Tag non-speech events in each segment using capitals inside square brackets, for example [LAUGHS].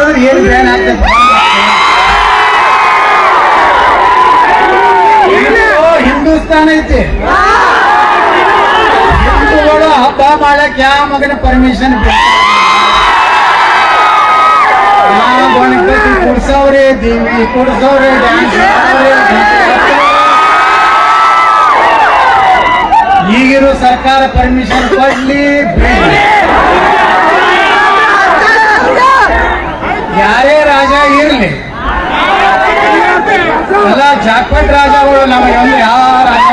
ಹಚ್ಚಿದ್ರೆ ಏನು ಬ್ಯಾನ್ ಆಗ್ತದೆ ಹಿಂದೂಸ್ತಾನ ಐತಿ. ಹಿಂದೂಗಳು ಹಬ್ಬ ಮಾಡಕ್ ಯಾವ ಮಗನ ಪರ್ಮಿಷನ್ ಗಣಪತಿ ಕುಡ್ಸವ್ರೆ ದೇವಿ ಕುಡ್ಸವ್ರೆ ಡ್ಯಾನ್ಸ್ ಈಗಿರೋ ಸರ್ಕಾರ ಪರ್ಮಿಷನ್ ಕೊಡ್ಲಿ ಬಿಡ್ಲಿ. ಯಾರೇ ರಾಜ ಇರಲಿ. ಎಲ್ಲ ಜಾಕ್ಪಟ್ ರಾಜಗಳು ನಮಗೆ ಒಂದು ಯಾವ ರಾಜ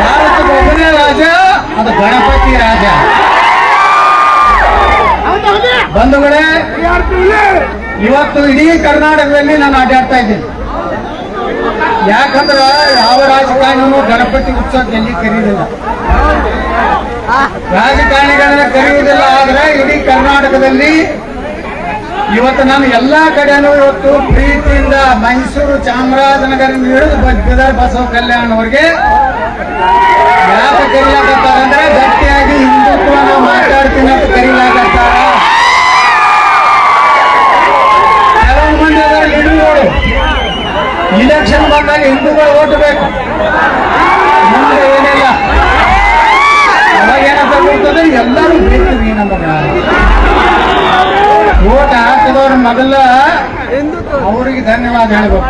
ಭಾರತದ ಒಬ್ಬನೇ ರಾಜ, ಅದು ಗಣಪತಿ ರಾಜ. ಬಂಧುಗಳೇ, ಇವತ್ತು ಇಡೀ ಕರ್ನಾಟಕದಲ್ಲಿ ನಾನು ಅಡ್ಡಾಡ್ತಾ ಇದ್ದೀನಿ. ಯಾಕಂದ್ರೆ ಯಾವ ರಾಜಕಾರಣಿನೂ ಗಣಪತಿ ಉತ್ಸವದಲ್ಲಿ ಎಲ್ಲಿ ರಾಜಕಾರಣಿಗಳನ್ನ ಕರೆಯುವುದಿಲ್ಲ ಆದ್ರೆ ಇಡೀ ಕರ್ನಾಟಕದಲ್ಲಿ ಇವತ್ತು ನಾನು ಎಲ್ಲಾ ಕಡೆನೂ ಇವತ್ತು ಪ್ರೀತಿಯಿಂದ ಮೈಸೂರು ಚಾಮರಾಜನಗರ ಹಿಡಿದು ಬಗ್ಗದ ಬಸವ ಕಲ್ಯಾಣ ಅವ್ರಿಗೆ ಯಾಕೆ ಕರೀಲಾಕತ್ತಾರ ಅಂದ್ರೆ ಗಟ್ಟಿಯಾಗಿ ಹಿಂದುತ್ವ ನಾವು ಮಾತಾಡ್ತೀನಿ ಅಂತ ಕರೀಲಾಕತ್ತಾರ ಕೆಲವು ಮಂದಿ ಇಲೆಕ್ಷನ್ ಬಂದಾಗ ಹಿಂದೂಗಳು ಓಟ್ ಬೇಕು. ಏನಿಲ್ಲ ಏನಂತ ಎಲ್ಲರೂ ಬೇಕು ನಮಗ ಓಟ್ ಹಾಕಿದವ್ರ ಮೊದಲ ಅವರಿಗೆ ಧನ್ಯವಾದ ಹೇಳ್ಬೇಕು.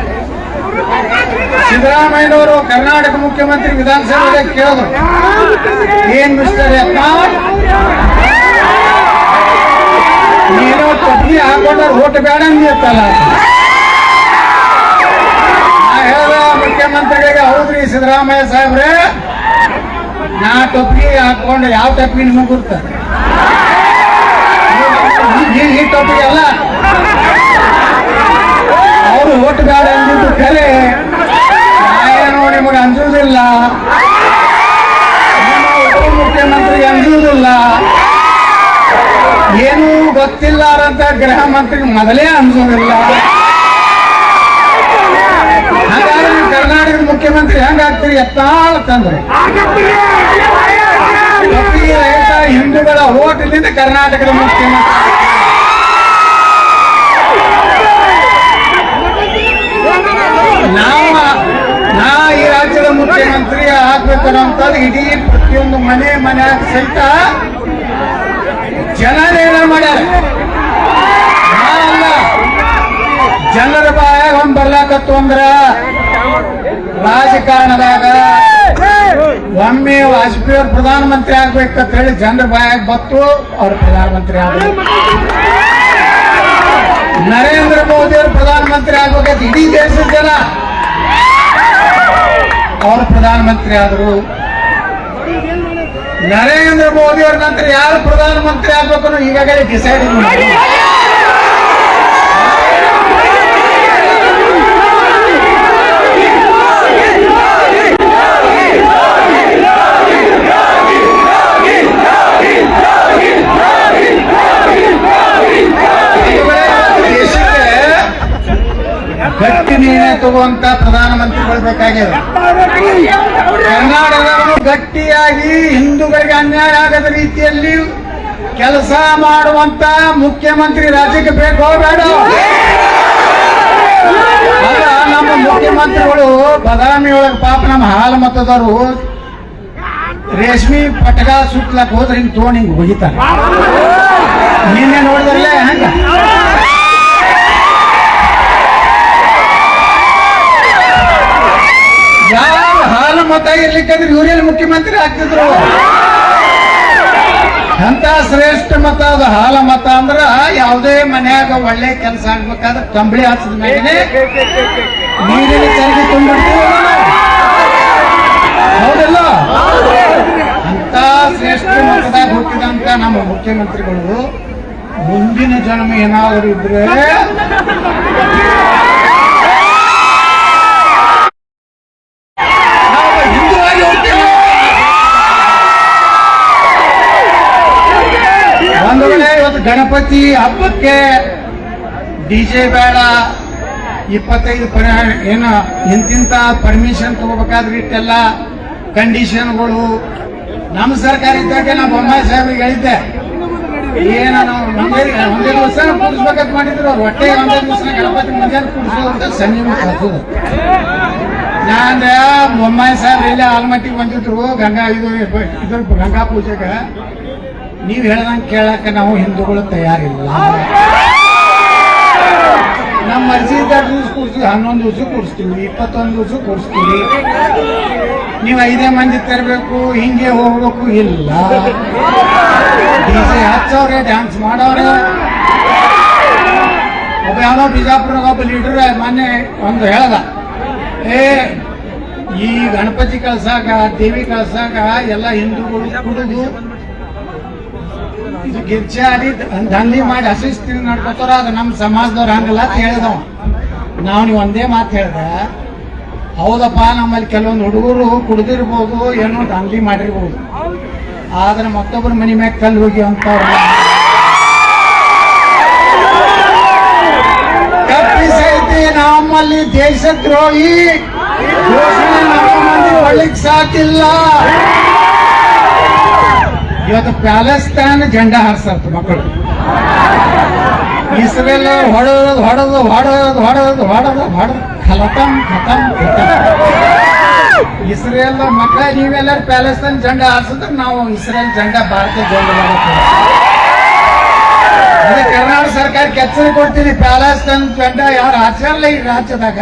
ಸಿದ್ದರಾಮಯ್ಯನವರು ಕರ್ನಾಟಕ ಮುಖ್ಯಮಂತ್ರಿ ವಿಧಾನಸಭೆಗೆ ಕೇಳಿದ್ರು. ಏನ್ ಮಿಸ್ಟರ್ ಯತ್ನಾಳ್ ನೀನು ಪತ್ನಿ ಹಾಕೊಂಡ್ರೆ ಓಟ್ ಬೇಡ ಅಂದಿತ್ತಲ್ಲ. ನಾ ಹೇಳ್ದ ಮುಖ್ಯಮಂತ್ರಿಗಳಿಗೆ ಹೌದ್ರಿ ಸಿದ್ದರಾಮಯ್ಯ ಸಾಹೇಬ್ರೆ? ಹಾಕೊಂಡು ಯಾವ ಟೈಪ್ ನಿಮಗೆ ಗುರ್ತ ಈ- ಟೊಪ್ಪಿ ಅಲ್ಲ. ಅವರು ಓಟ್ ಬೇಡ ಅಂದಿದ್ದು ಕರೆ ಏನು ನಿಮಗೆ ಅಂಜುವುದಿಲ್ಲ ಮುಖ್ಯಮಂತ್ರಿಗೆ ಅಂಜುವುದಿಲ್ಲ ಏನೂ ಗೊತ್ತಿಲ್ಲಾರಂತ ಗೃಹ ಮಂತ್ರಿಗೆ ಮೊದಲೇ ಅನ್ಸೋದಿಲ್ಲ ಹಾಗಾದ್ರೆ ಕರ್ನಾಟಕದ ಮುಖ್ಯಮಂತ್ರಿ ಹೆಂಗಾಗ್ತೀರಿ ಎತ್ತಾಳ ತಂದ್ರೆ. ಪ್ರತಿ ರೈತ ಹಿಂದೂಗಳ ಓಟಿನಿಂದ ಕರ್ನಾಟಕದ ಮುಖ್ಯಮಂತ್ರಿ ನಾವು ನಾ ಈ ರಾಜ್ಯದ ಮುಖ್ಯಮಂತ್ರಿ ಆಗ್ಬೇಕನ್ನೋಂಥದ್ದು ಇಡೀ ಪ್ರತಿಯೊಂದು ಮನೆ ಮನೆ ಸಹಿತ ಜನರೇನ ಮಾಡ್ಯಾರ? ಜನರ ಬಾಯಾಗ ಒಂದ್ ಬರ್ಲಾಕತ್ತು ಅಂದ್ರ ರಾಜಕಾರಣದಾಗ ಒಮ್ಮೆ ವಾಜಪೇಯಿ ಅವರು ಪ್ರಧಾನಮಂತ್ರಿ ಆಗ್ಬೇಕಂತ ಹೇಳಿ ಜನರ ಬಾಯಾಗ ಬತ್ತು, ಅವ್ರು ಪ್ರಧಾನಮಂತ್ರಿ ಆಗ್ಬೇಕು. ನರೇಂದ್ರ ಮೋದಿ ಅವರು ಪ್ರಧಾನಮಂತ್ರಿ ಆಗ್ಬೇಕಂತ ಇಡೀ ದೇಶದ ಜನ. ಅವರು ಪ್ರಧಾನಮಂತ್ರಿ ಆದ್ರು. ನರೇಂದ್ರ ಮೋದಿ ಅವ್ರ ನಂತರ ಯಾರು ಪ್ರಧಾನಮಂತ್ರಿ ಆಗ್ಬೇಕು ಅನ್ನೋ ಈಗಾಗಲೇ ಡಿಸೈಡ್ ಮಾಡಿ ಗಟ್ಟಿ ನೀನೆ ತಗುವಂತ ಪ್ರಧಾನಮಂತ್ರಿಗಳು ಬೇಕಾಗಿದೆ ಕರ್ನಾಟಕದವರು ಗಟ್ಟಿಯಾಗಿ ಹಿಂದೂಗಳಿಗೆ ಅನ್ಯಾಯ ಆಗದ ರೀತಿಯಲ್ಲಿ ಕೆಲಸ ಮಾಡುವಂತ ಮುಖ್ಯಮಂತ್ರಿ ರಾಜ್ಯಕ್ಕೆ ಬೇಕೋ ಬೇಡ ನಮ್ಮ ಮುಖ್ಯಮಂತ್ರಿಗಳು ಬದಾಮಿ ಒಳಗೆ ಪಾಪ ನಮ್ಮ ಹಾಲು ಮತದವರು ರೇಷ್ಮಿ ಪಟಗ ಸುತ್ತಲಕ್ಕೆ ಹೋದ್ರೆ ಹಿಂಗೆ ತೋಣಿ ಹಿಂಗೆ ಹೋಗಿತಾರೆ ನಿನ್ನೆ ನೋಡಿದ್ರಲ್ಲೇ ಹಂಗ? ಯಾವ ಮೊತ್ತ ಮತ ಇರ್ಲಿಕ್ಕಂದ್ರೆ ಇವರೇನು ಮುಖ್ಯಮಂತ್ರಿ ಆಗ್ತಿದ್ರು? ಅಂತ ಶ್ರೇಷ್ಠ ಮತ ಅದು? ಹಾಲ ಮತ ಅಂದ್ರ ಯಾವುದೇ ಮನ್ಯಾಗ ಒಳ್ಳೆ ಕೆಲಸ ಆಗ್ಬೇಕಾದ್ರೆ ಕಂಬಳಿ ಹಾಸದ ಮೇಲೆ ನೀರಿನ ತೆರಿಗೆ ತುಂಬಿಡ್ತೀವಿ ಹೌದಲ್ಲ? ಅಂತ ಶ್ರೇಷ್ಠ ಮತದಾಗ ಹುಟ್ಟಿದಂತ ನಮ್ಮ ಮುಖ್ಯಮಂತ್ರಿಗಳು, ಮುಂದಿನ ಜನ್ಮ ಏನಾದರೂ ಇದ್ರೆ ಗಣಪತಿ ಹಬ್ಬಕ್ಕೆ ಡಿಜೆ ಬೇಡ. ಇಪ್ಪತ್ತೈದು ಪರ, ಏನು, ಇಂತಿಂತ ಪರ್ಮಿಷನ್ ತಗೋಬೇಕಾದ್ರೆ ಇಟ್ಟೆಲ್ಲ ಕಂಡೀಷನ್ಗಳು ನಮ್ಮ ಸರ್ಕಾರ ಇದ್ದಾಗೆ ನಾ ಬೊಮ್ಮಾಯಿ ಸಾಹೇಬ್ರಿಗೆ ಹೇಳಿದ್ದೆ. ಏನ ನಾವು ಒಂದೇ ದಿವಸ ಕೂಡಿಸ್ಬೇಕಂತ ಮಾಡಿದ್ರು. ಹೊಟ್ಟೆ ಒಂದೇ ದಿವಸ ಗಣಪತಿ ಮುಂಜಾನೆ ಕೂಡಿಸೋದು ನಾನು ಬೊಮ್ಮಾಯಿ ಸಾಹೇಬ್ ಇಲ್ಲೇ ಆಲ್ಮಟ್ಟಿಗೆ ಬಂದಿದ್ರು. ಗಂಗಾ ಇದು ಇದ್ರ ಗಂಗಾ ಪೂಜೆಗೆ. ನೀವ್ ಹೇಳ್ದಂಗೆ ಕೇಳಕ ನಾವು ಹಿಂದೂಗಳು ತಯಾರಿಲ್ಲ. ನಮ್ಮ ಮರ್ಜಿ ದಿವ್ಸ ಕೂಡಿಸ್ತೀವಿ ಹನ್ನೊಂದು ದಿವಸ ಕೂರಿಸ್ತೀವಿ, ಇಪ್ಪತ್ತೊಂದು ದಿವಸ ಕೂರಿಸ್ತೀವಿ. ನೀವು ಐದೇ ಮಂದಿ ತರಬೇಕು, ಹಿಂಗೆ ಹೋಗ್ಬೇಕು ಇಲ್ಲ. ಡಿಜೆ ಹಚ್ಚವ್ರೆ, ಡ್ಯಾನ್ಸ್ ಮಾಡವ್ರೆ ಒಬ್ಬ ಯಾವ್ದೋ ಬಿಜಾಪುರ ಒಬ್ಬ ಲೀಡರ್ ಮೊನ್ನೆ ಒಂದು ಹೇಳ್ದ, ಏ, ಈ ಗಣಪತಿ ಕಳ್ಸಾಕ, ದೇವಿ ಕಳ್ಸಾಕ ಎಲ್ಲ ಹಿಂದೂಗಳು ಕುಡಿದು ಆಡಿ ದಂಧಿ ಮಾಡಿ ಹಸಿಸ್ತೀನಿ ನಡ್ಕೋತಾರ, ಅದು ನಮ್ಮ ಸಮಾಜದವ್ರು ಹಂಗಲ್ಲ ಅಂತ ಹೇಳಿದವ ನಾವು ನೀವು ಒಂದೇ ಮಾತು ಹೇಳ್ದೆ, ಹೌದಪ್ಪ, ನಮ್ಮಲ್ಲಿ ಕೆಲವೊಂದು ಹುಡುಗರು ಕುಡ್ದಿರ್ಬೋದು, ಏನೋ ದಂಧಿ ಮಾಡಿರ್ಬೋದು. ಆದ್ರೆ ಮತ್ತೊಬ್ಬರ ಮನೆ ಮ್ಯಾಗ ಕಲ್ಲು ಹೋಗಿ ಅಂತ ತಪ್ಪಿಸೈತಿ ನಮ್ಮಲ್ಲಿ ದೇಶದ್ರೋಹಿ. ಘೋಷಣೆ ಸಾಕಿಲ್ಲ. ಇವತ್ತು ಪ್ಯಾಲೆಸ್ತಾನ್ ಜೆಂಡಾ ಹಾರಿಸತ್ತ ಮಕ್ಕಳು. ಇಸ್ರೇಲ್ ಹೊಡೆದು ಹೊಡೆದು ಹೊಡೋದು ಹೊಡೆದು ಹೊಡೆದು ಹೊಡೋದು ಖಲತಂ ಖತಂ ಇಸ್ರೇಲ್ ಮಕ್ಕಳ, ನೀವೆಲ್ಲರೂ ಪ್ಯಾಲೆಸ್ತಾನ್ ಜೆಂಡಾ ಹಾರಿಸಿದ್ರೆ ನಾವು ಇಸ್ರೇಲ್ ಜೆಂಡಾ ಭಾರತ ಜೆಂಡಾ ಅದೇ ಕರ್ನಾಟಕ ಸರ್ಕಾರಕ್ಕೆ ಎಚ್ಚರಿಕೆ ಕೊಡ್ತೀನಿ ಪ್ಯಾಲೆಸ್ತಾನ್ ಜೆಂಡಾ ಯಾರು ಹಾರಿಸಲ್ಲ ಈ ರಾಜ್ಯದಾಗ?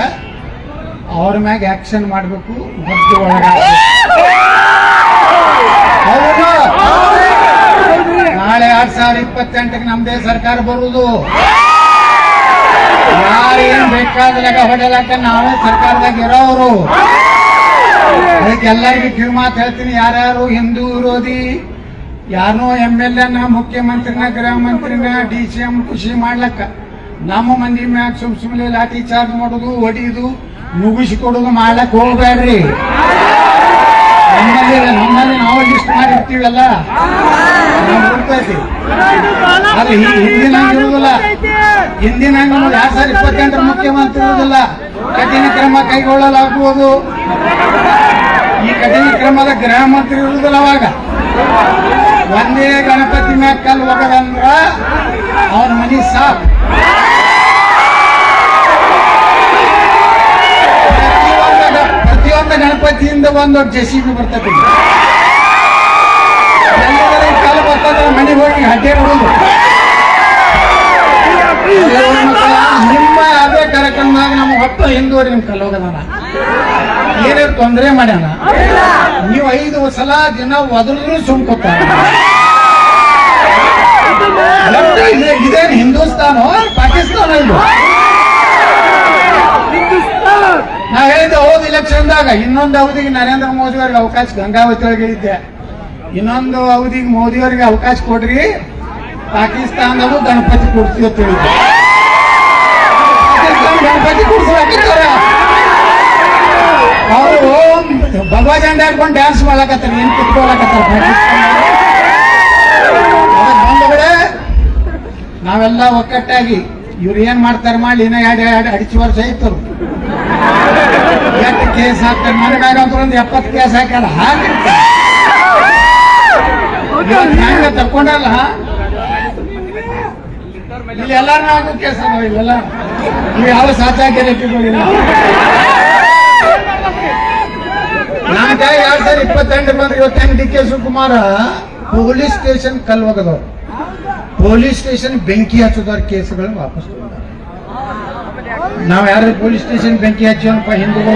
ಅವ್ರ ಮ್ಯಾಗ ಆಕ್ಷನ್ ಮಾಡಬೇಕು ಮತ್ತು ಒಳಗಾಗಬೇಕು ಹೌದು ನಾಳೆ ಎರಡ್ ಸಾವಿರದ ಇಪ್ಪತ್ತೆಂಟಕ್ಕೆ ನಮ್ದೇ ಸರ್ಕಾರ ಬರುವುದು. ಯಾರು ಬೇಕಾದ ಬೇಕಾದ್ರಾಗ ಹೊಡೆಯಲಾಕ ನಾವೇ ಸರ್ಕಾರದಾಗ ಇರೋರು. ಅದಕ್ಕೆ ಎಲ್ಲರಿಗೂ ಕಿವಿ ಮಾತು ಹೇಳ್ತೀನಿ. ಯಾರ್ಯಾರು ಹಿಂದೂ ವಿರೋಧಿ ಯಾರನ್ನೋ ಎಂ ಎಲ್ ಎನ, ಮುಖ್ಯಮಂತ್ರಿನ, ಗೃಹ ಮಂತ್ರಿನ, ಡಿ ಸಿ ಎಂ ಖುಷಿ ಮಾಡ್ಲಕ್ಕ. ನಮ್ಮ ಮಂದಿ ಮ್ಯಾಗ ಸುಮ್ ಸುಮ್ಮನೆ ಲಾಠಿ ಚಾರ್ಜ್ ಮಾಡೋದು ಮುಗಿಸಿ ಕೊಡುದು ಮಾಡ್ಲಕ್ ಹೋಗ್ಬೇಡ್ರಿ ನಮ್ಮಲ್ಲಿ ನಮ್ಮಲ್ಲಿ ನಾವು ಲಿಸ್ಟ್ ಮಾಡಿರ್ತೀವಲ್ಲ? ಅಲ್ಲಿ ಹಿಂದಿನ ಇರುವುದಿಲ್ಲ ಹಿಂದಿನ ಎರಡ್ ಸಾವಿರದ ಇಪ್ಪತ್ತೆಂಟರ ಮುಖ್ಯಮಂತ್ರಿ ಇರುವುದಿಲ್ಲ ಕಠಿಣ ಕ್ರಮ ಕೈಗೊಳ್ಳಲಾಗುವುದು. ಈ ಕಠಿಣ ಕ್ರಮದ ಗೃಹ ಮಂತ್ರಿ ಇರುವುದಿಲ್ಲ ಅವಾಗ. ಒಂದೇ ಗಣಪತಿ ಮ್ಯಾಕ್ ಕಲ್ ಹೋಗದಂದ್ರ ಅವನ ಮನಿ ಸಾಕ್. ಪ್ರತಿಯೊಂದು ಗಣಪತಿಯಿಂದ ಒಂದು ಜೆ ಸಿ ಬಿ ಬರ್ತದೆ ಕಾಲ ಬರ್ತದೆ, ಮನೆಗೆ ಹೋಗಿ ಹಡ್ಡೆ ಬಿಡುದು ನಿಮ್ಮ ಅದೇ ಕಾರ್ಯಕ್ರಮದಾಗ ನಮ್ಮ ಹೊತ್ತು ಹಿಂದೂರಿ ನಿಮ್ ಕಲ್ಲೋಗದಾನ ಏನೇ ತೊಂದರೆ ಮಾಡ್ಯಾನ? ನೀವು ಐದು ಸಲ ದಿನ ಒದರಿದ್ರು ಸುಮ್ಕೊತ ಇದೇನು ಹಿಂದೂಸ್ತಾನ ಪಾಕಿಸ್ತಾನ ಇದು ಹೇಳಿದ್ದೆ ಹೋದ ಇಲೆಕ್ಷನ್ದಾಗ ಇನ್ನೊಂದು ಅವಧಿಗೆ ನರೇಂದ್ರ ಮೋದಿ ಅವ್ರಿಗೆ ಅವಕಾಶ ಗಂಗಾವತಿ ಒಳಗೆ ಇದ್ದೆ ಇನ್ನೊಂದು ಅವಧಿಗೆ ಮೋದಿ ಅವರಿಗೆ ಅವಕಾಶ ಕೊಡ್ರಿ, ಪಾಕಿಸ್ತಾನದಲ್ಲೂ ಗಣಪತಿ ಕೊಡ್ತೀವಿ ಅಂತ ಹೇಳಿದ್ದೆ. ಗಣಪತಿ ಕೂಡ್ಸ್ಲಾಕಿರ್ತಾರ ಅವರು ಭಗವಾ ಜೆಂಡಾ ಹಾಕೊಂಡು ಡ್ಯಾನ್ಸ್ ಮಾಡಕತ್ತಾರ, ಏನ್ ಕಿತ್ಕೊಳಕತ್ತಾರ ನಾವೆಲ್ಲ ಒಕ್ಕಟ್ಟಾಗಿ ಇವ್ರು ಏನ್ ಮಾಡ್ತಾರೆ ಮಾಡಿ, ಇನ್ನ ಎರಡು ಎರಡು ಅಡಿಚಿ ವರ್ಷ ಆಯ್ತರು ಎಷ್ಟು ಕೇಸ್ ಹಾಕ್ತಾರೆ ನನಗಾಗ ಅಂತ ಒಂದು ಎಪ್ಪತ್ತು ಕೇಸ್ ಹಾಕ್ಯಾರ ಹಾಗೆ ತಕೊಂಡಲ್ಲ ಇಲ್ಲಿ ಎಲ್ಲಾರು ನಾಲ್ಕು ಕೇಸ್ ಅದಾವ ಇಲ್ಲೆಲ್ಲ ನೀವು ಯಾವ ಸಾಚಾಗಿ ಇಟ್ಟಿಲ್ಲ ನಮ್ಗೆ ಎರಡ್ ಸಾವಿರದ ಇಪ್ಪತ್ತೆಂಟು ಬಂದ್ರೆ ಇವತ್ತೆಂಟು D K Shivakumar? Police station ಕಲ್ವಗದವ್ರು. Police station ಬೆಂಕಿ ಹಚ್ಚೋದವ್ರ ಕೇಸ್ಗಳು ವಾಪಸ್ ತಗೊಂಡಾರ ನಾವ್ ಯಾರು ಪೊಲೀಸ್ ಸ್ಟೇಷನ್ ಬೆಂಕಿ ಹಚ್ಚೋನಪ್ಪ ಹಿಂದೂಗಳು?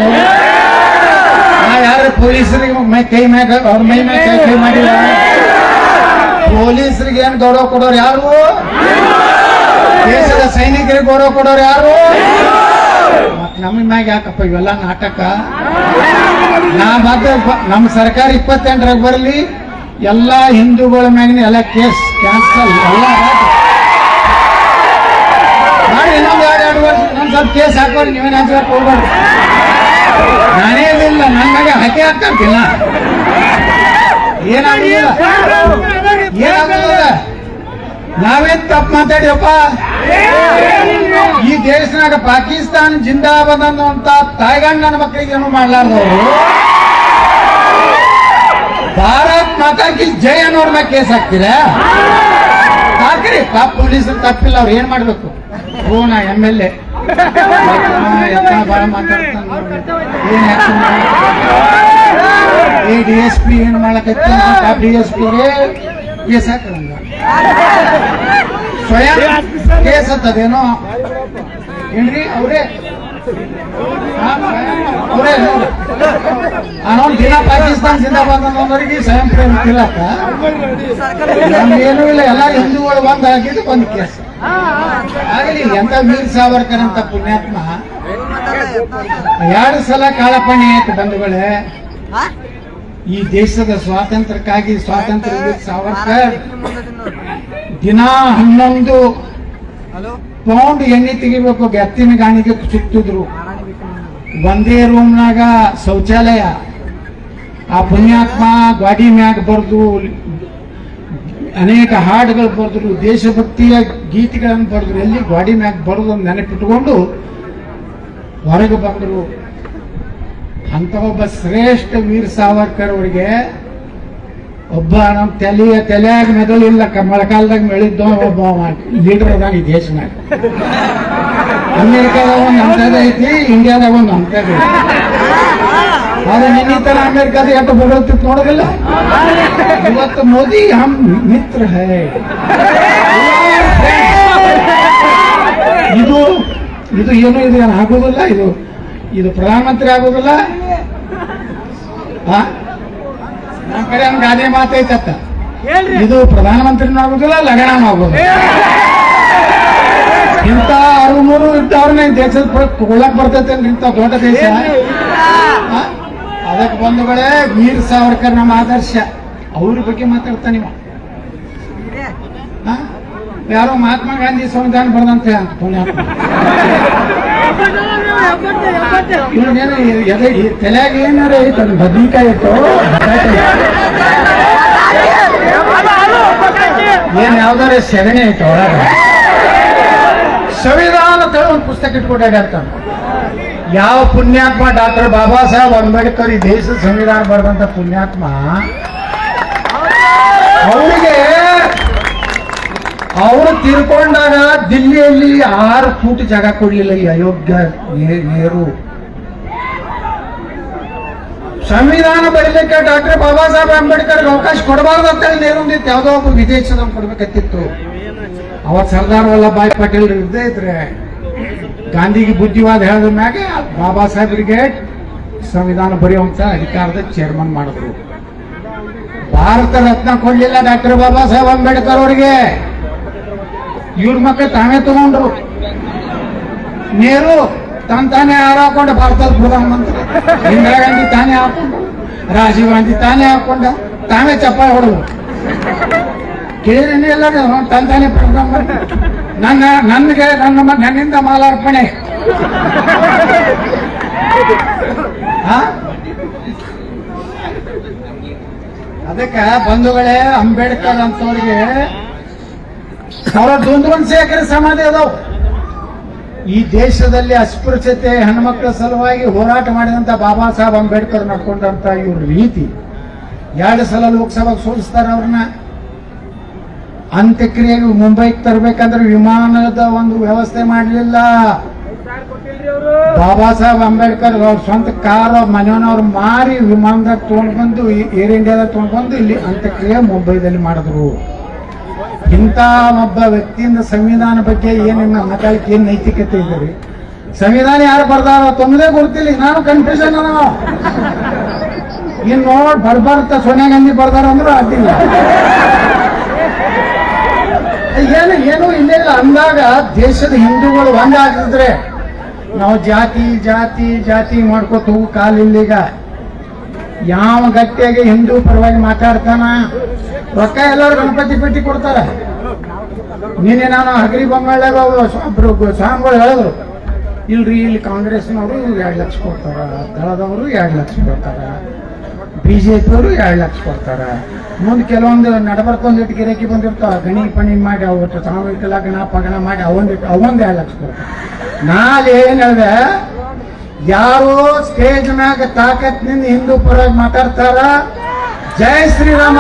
ನಾವ್ ಯಾರು ಪೊಲೀಸರಿಗೆ ಕೈ ಮ್ಯಾಗ, ಅವ್ರ ಮೈ ಮ್ಯಾಗ ಕೈ ಮಾಡಿಲ್ಲ? ಪೊಲೀಸರಿಗೆ ಏನ್ ಗೌರವ ಕೊಡೋರು ಯಾರು? ದೇಶದ ಸೈನಿಕರಿಗೆ ಗೌರವ ಕೊಡೋರು ಯಾರು? ನಮ್ಮ ಮ್ಯಾಗ ಯಾಕಪ್ಪ ಇವೆಲ್ಲ ನಾಟಕ? ನಾ ಮತ್ತೆ ಬ- ನಮ್ಮ ಸರ್ಕಾರ ಇಪ್ಪತ್ತೆಂಟರಾಗ ಬರಲಿ, ಎಲ್ಲಾ ಹಿಂದೂಗಳ ಮ್ಯಾಗಿನ ಎಲ್ಲ ಕೇಸ್ ಕ್ಯಾನ್ಸಲ್, ಎಲ್ಲ. ಮಾಡಿ ಇನ್ನೊಂದು ಎರಡು ಎರಡು ವರ್ಷ ಸ್ವಲ್ಪ ಕೇಸ್ ಹಾಕೋರಿ ನೀವೇನು ಹಂಚಕ್ಕೆ ಹೋಗ್ಬೇಡ್ರಿ ನಾನೇ ಇಲ್ಲ ನನ್ನ ಮ್ಯಾಗೆ ಹಕೆ ಹಾಕ್ತಿಲ್ಲ ಏನಾಗಿಲ್ಲ ನಾವೇನ್ ತಪ್ಪು ಮಾತಾಡಿಯಪ್ಪ ಈ ದೇಶನಾಗ ಪಾಕಿಸ್ತಾನ ಜಿಂದಾಬಾದ್ ಅನ್ನುವಂತ ತಾಯ್ಗಂಡ್ ನನ್ನ ಮಕ್ಕಳಿಗೆ ಏನು ಮಾಡ್ಲಾರ್ದವರು ಭಾರತ್ ಮಾತಾ ಜಯ ಜೈ ಅನ್ನೋರ್ ಮ್ಯಾಗ ಕೇಸ್ ಹಾಕ್ತೀರ? ಹಾಕ್ರಿ. ಪಾಪ ಪೊಲೀಸರು ತಪ್ಪಿಲ್ಲ ಅವ್ರು ಏನ್ ಮಾಡ್ಬೇಕು? ಓ ನಾ ಎಂ ಎಲ್ ಎ ಬಾಳ ಮಾತಾಡ್ತಾನೆ ಡಿ ಎಸ್ ಪಿ ಏನ್ ಮಾಡಕತ್ತ ಡಿ ಎಸ್ ಪಿ ಕೇಸ್ ಹಾಕಂಗ ಸ್ವಯಂ ಕೇಸ್ ಅಂತದೇನೋ ಏನ್ರಿ ಅವ್ರೇ ಅವರೇ ಅವನು ದಿನ ಪಾಕಿಸ್ತಾನ ಜಿಂದಾಬಾದ್ ಅನ್ನೋರಿಗೆ ಸ್ವಯಂ ಪ್ರೇಮ ತಿಲ್ಲಕ್ಕ ನಮ್ಗೇನು ಇಲ್ಲ ಎಲ್ಲ ಹಿಂದೂಗಳು ಬಂದ್ ಆಗಿದ್ದು ಒಂದು ಕೇಸ್ ಆಗಲಿ ಎಂತ ವೀರ್ ಸಾವರ್ಕರ್ ಅಂತ ಪುಣ್ಯಾತ್ಮ? ಎರಡು ಸಲ ಕಾಳಪಣಿ ಆಯ್ತು ಬಂಧುಗಳೇ. ಈ ದೇಶದ ಸ್ವಾತಂತ್ರ್ಯಕ್ಕಾಗಿ ಸ್ವಾತಂತ್ರ್ಯ ವೀರ್ ಸಾವರ್ಕರ್ ದಿನ ಹನ್ನೊಂದು ಪೌಂಡ್ ಎಣ್ಣೆ ತೆಗಿಬೇಕು ಎತ್ತಿನ ಗಾಣಿಗೆ ಸುತ್ತಿದ್ರು ಒಂದೇ ರೂಮ್ನಾಗ ಶೌಚಾಲಯ. ಆ ಪುಣ್ಯಾತ್ಮ ಗಾಡಿ ಮ್ಯಾಗ ಬರ್ದು ಅನೇಕ ಹಾಡುಗಳು ಬರೆದ್ರು ದೇಶಭಕ್ತಿಯ ಗೀತೆಗಳನ್ನು ಬರೆದ್ರು, ಎಲ್ಲಿ ಗಾಡಿ ಮ್ಯಾಗ ಬರೆದು ನೆನಪಿಟ್ಕೊಂಡು ಹೊರಗೆ ಬಂದರು. ಅಂತ ಒಬ್ಬ ಶ್ರೇಷ್ಠ ವೀರ್ ಸಾವರ್ಕರ್ ಅವರಿಗೆ ಒಬ್ಬ ನಮ್ಮ ತಲೆಯ ತಲೆಯಾಗ ಮೆದಲಿಲ್ಲ ಮಳೆಗಾಲದಾಗ ಮೆಳಿದ್ದ ಒಬ್ಬ ಲೀಡರ್ ಅದಾನ ಈ ದೇಶನಾಗ ಅಮೆರಿಕಾದಾಗ ಒಂದು ಅಂತದೇ ಐತಿ, ಇಂಡಿಯಾದಾಗ ಒಂದು ಅಂತದ ಆದ್ರೆ ನಿನ್ನೆ ತರ ಅಮೆರಿಕಾದ ಎಷ್ಟು ಬರುತ್ತಿತ್ತು ನೋಡೋದಿಲ್ಲ? ಇವತ್ತು ಮೋದಿ ಹಮ್ ಮಿತ್ರ ಹೈ. ಇದು ಇದು ಏನು ಇದು ಆಗೋದಲ್ಲ ಇದು ಇದು ಪ್ರಧಾನಮಂತ್ರಿ ಆಗೋದಿಲ್ಲ? ಆ? ನಮ್ಮ ಕಡೆ ಒಂದು ಗಾದೆ ಮಾತೈತತ್ತ ಇದು ಪ್ರಧಾನಮಂತ್ರಿನೂ ಆಗೋದಿಲ್ಲ ಲಗಣನೂ ಆಗೋದಿಲ್ಲ. ಇಂಥ ಅರುಮೂರು ಇದ್ದವ್ರನ್ನ ಈ ದೇಶದ ಕೊಳಕ್ ಬರ್ತೈತೆ ಇಂಥ ದೊಡ್ಡ ದೇಶ. ಆ? ಅದಕ್ಕೆ ಬಂಧುಗಳೇ ವೀರ್ ಸಾವರ್ಕರ್ ನಮ್ಮ ಆದರ್ಶ. ಅವ್ರ ಬಗ್ಗೆ ಮಾತಾಡ್ತಾನೆ ನೀವು. ಆ? ಯಾರೋ ಮಹಾತ್ಮ ಗಾಂಧಿ ಸಂವಿಧಾನ ಬರ್ದಂತೆ ತಲೆಯಾಗ ಏನಾರ ಐತೆ ಬದ್ನಿಕಾಯಿ ಇತ್ತು ಏನ್ ಯಾವ್ದಾರ ಸೆಗಣಿ ಐತೆ ಸಂವಿಧಾನ ತಳ ಒಂದು ಪುಸ್ತಕ ಇಟ್ಕೊಂಡಾಡ್ತಾನೆ ಯಾವ ಪುಣ್ಯಾತ್ಮ ಡಾಕ್ಟರ್ ಬಾಬಾ ಸಾಹೇಬ್ ಅಂಬೇಡ್ಕರ್ ಈ ದೇಶದ ಸಂವಿಧಾನ ಬರೆದಂತ ಪುಣ್ಯಾತ್ಮ? ಅವರಿಗೆ ಅವರು ತೀರ್ಕೊಂಡಾಗ ದಿಲ್ಲಿಯಲ್ಲಿ ಆರು ಫೂಟ್ ಜಾಗ ಕೊಡ್ಲಿಲ್ಲ ಈ ಅಯೋಗ್ಯ ನೀರು ಸಂವಿಧಾನ ಬರೀಲಿಕ್ಕೆ ಡಾಕ್ಟರ್ ಬಾಬಾ ಸಾಹೇಬ್ ಅಂಬೇಡ್ಕರ್ ಅವಕಾಶ ಕೊಡಬಾರ್ದು ಅಂತ ಹೇಳಿ ನೇರೊಂದಿತ್ತು ಯಾವುದೋ ಒಬ್ಬ ವಿದೇಶದ ಕೊಡ್ಬೇಕತ್ತಿತ್ತು ಅವತ್ ಸರ್ದಾರ್ ವಲ್ಲಭಾಯ್ ಪಟೇಲ್ ಇರ್ದೇ ಇದ್ರೆ ಗಾಂಧಿಗೆ ಬುದ್ಧಿವಾದ ಹೇಳಿದ ಮ್ಯಾಗೆ ಬಾಬಾ ಸಾಹೇಬ್ರಿಗೆ ಸಂವಿಧಾನ ಬರೆಯುವಂತ ಅಧಿಕಾರದ ಚೇರ್ಮನ್ ಮಾಡಿದ್ರು. ಭಾರತ ರತ್ನ ಕೊಡ್ಲಿಲ್ಲ ಡಾಕ್ಟರ್ ಬಾಬಾ ಸಾಹೇಬ್ ಅಂಬೇಡ್ಕರ್ ಅವರಿಗೆ. ಇವ್ರ ಮಕ್ಕಳು ತಾವೇ ತಗೊಂಡ್ರು. ನೆಹರು ತನ್ ತಾನೇ ಹಾಕೊಂಡ ಭಾರತದ ಪ್ರಧಾನಮಂತ್ರಿ. ಇಂದಿರಾ ಗಾಂಧಿ ತಾನೇ ಹಾಕೊಂಡು, ರಾಜೀವ್ ಗಾಂಧಿ ತಾನೇ ಹಾಕೊಂಡ, ತಾನೇ ಚಪ್ಪಾಳೆ ಹೊಡೆದ್ರು ಕೇಳಿದ್ರೆ ಎಲ್ಲ ತನ್ ತಾನೇ ಪ್ರಧಾನಮಂತ್ರಿ ನನ್ನ, ನನ್ಗೆ, ನನ್ನ ನನ್ನಿಂದ ಮಾಲಾರ್ಪಣೆ. ಅದಕ್ಕೆ ಬಂಧುಗಳೇ, ಅಂಬೇಡ್ಕರ್ ಅಂತವ್ರಿಗೆ ಸಾವಿರದ ಒಂದು ಎಕರೆ ಸಮಾಧಿ ಅದಾವ. ಈ ದೇಶದಲ್ಲಿ ಅಸ್ಪೃಶ್ಯತೆ ಹೆಣ್ಮಕ್ಳ ಸಲುವಾಗಿ ಹೋರಾಟ ಮಾಡಿದಂತ ಬಾಬಾ ಸಾಹೇಬ್ ಅಂಬೇಡ್ಕರ್ ನಡ್ಕೊಂಡಂತ ಇವ್ರ ರೀತಿ ಎರಡು ಸಲ ಲೋಕಸಭೆಗೆ ಸೋಲಿಸ್ತಾರ ಅವ್ರನ್ನ. ಅಂತ್ಯಕ್ರಿಯೆಗೆ ಮುಂಬೈಗೆ ತರಬೇಕಂದ್ರೆ ವಿಮಾನದ ಒಂದು ವ್ಯವಸ್ಥೆ ಮಾಡಲಿಲ್ಲ. ಬಾಬಾ ಸಾಹೇಬ್ ಅಂಬೇಡ್ಕರ್ ಅವ್ರ ಸ್ವಂತ ಕಾರ್ ಮನೆಯವ್ರು ಮಾರಿ ವಿಮಾನದಾಗ ತೊಗೊಂಡ್ಬಂದು ಏರ್ ಇಂಡಿಯಾದಾಗ ತೊಗೊಂಡ್ಬಂದು ಇಲ್ಲಿ ಅಂತ್ಯಕ್ರಿಯೆ ಮುಂಬೈದಲ್ಲಿ ಮಾಡಿದ್ರು. ಇಂಥ ಒಬ್ಬ ವ್ಯಕ್ತಿಯಿಂದ ಸಂವಿಧಾನ ಬಗ್ಗೆ ಏನು ನಿಮ್ಮ ಮತಕ್ಕೆ ಏನ್ ನೈತಿಕತೆ ಇದೆ ರೀ? ಸಂವಿಧಾನ ಯಾರು ಬರ್ದಾರ ತೊಂದರೆ ಗೊತ್ತಿಲ್ಲ ನಾನು ಕನ್ಫ್ಯೂಷನ್ ಅದ ಇನ್ ನೋಡ್ ಬರ್ಬಾರ್ದ ಸೋನಿಯಾ ಗಾಂಧಿ ಬರ್ದಾರ ಅಂದ್ರೂ ಅಡ್ಡಿಲ್ಲ ಏನು ಏನು ಇಲ್ಲೇ ಅಂದಾಗ ದೇಶದ ಹಿಂದೂಗಳು ಒಂದಾಗಿದ್ರೆ ನಾವು ಜಾತಿ ಜಾತಿ ಜಾತಿ ಮಾಡ್ಕೋತ ಕಾಲಿಲ್ಲೀಗ. ಯಾವ ಗಟ್ಟಿಯಾಗಿ ಹಿಂದೂ ಪರವಾಗಿ ಮಾತಾಡ್ತಾನ? ರೊಕ್ಕ ಎಲ್ಲರೂ ಗಣಪತಿ ಪೆಟ್ಟಿ ಕೊಡ್ತಾರೆ. ನಿನ್ನೆ ನಾನು ಹಗರಿ ಬಂಗಾಳದಾಗ ಒಬ್ರು ಸ್ವಾಮಿಗಳು ಹೇಳಿದ್ರು. ಇಲ್ರಿ, ಇಲ್ಲಿ ಕಾಂಗ್ರೆಸ್ನವರು ಎರಡು ಲಕ್ಷ ಕೊಡ್ತಾರ, ದಳದವರು ಎರಡು ಲಕ್ಷ ಕೊಡ್ತಾರ ಬಿ ಜೆ ಪಿಯವರು ಎರಡು ಲಕ್ಷ ಕೊಡ್ತಾರ. ಮುಂದೆ ಕೆಲವೊಂದು ನಡಬರ್ಕೊಂದು ಇಟ್ಟು ಗಿರಾಕಿ ಬಂದಿರ್ತಾವ, ಗಣಿ ಪಣಿ ಮಾಡಿ ಅವತ್ತು ಸಾಮೂಹಿಕ ಲಗ್ನ ಪಗಣ ಮಾಡಿ ಅವೊಂದು ಅವೊಂದು ಎರಡು ಲಕ್ಷ ಕೊಡ್ತಾರೆ. ನಾಳೆ ಏನ್ ಹೇಳಿದೆ? ಯಾರೋ ಸ್ಟೇಜ್ ಮ್ಯಾಗ ತಾಕತ್ನಿಂದ ಹಿಂದೂ ಪರವಾಗಿ ಮಾತಾಡ್ತಾರ ಜೈ ಶ್ರೀರಾಮ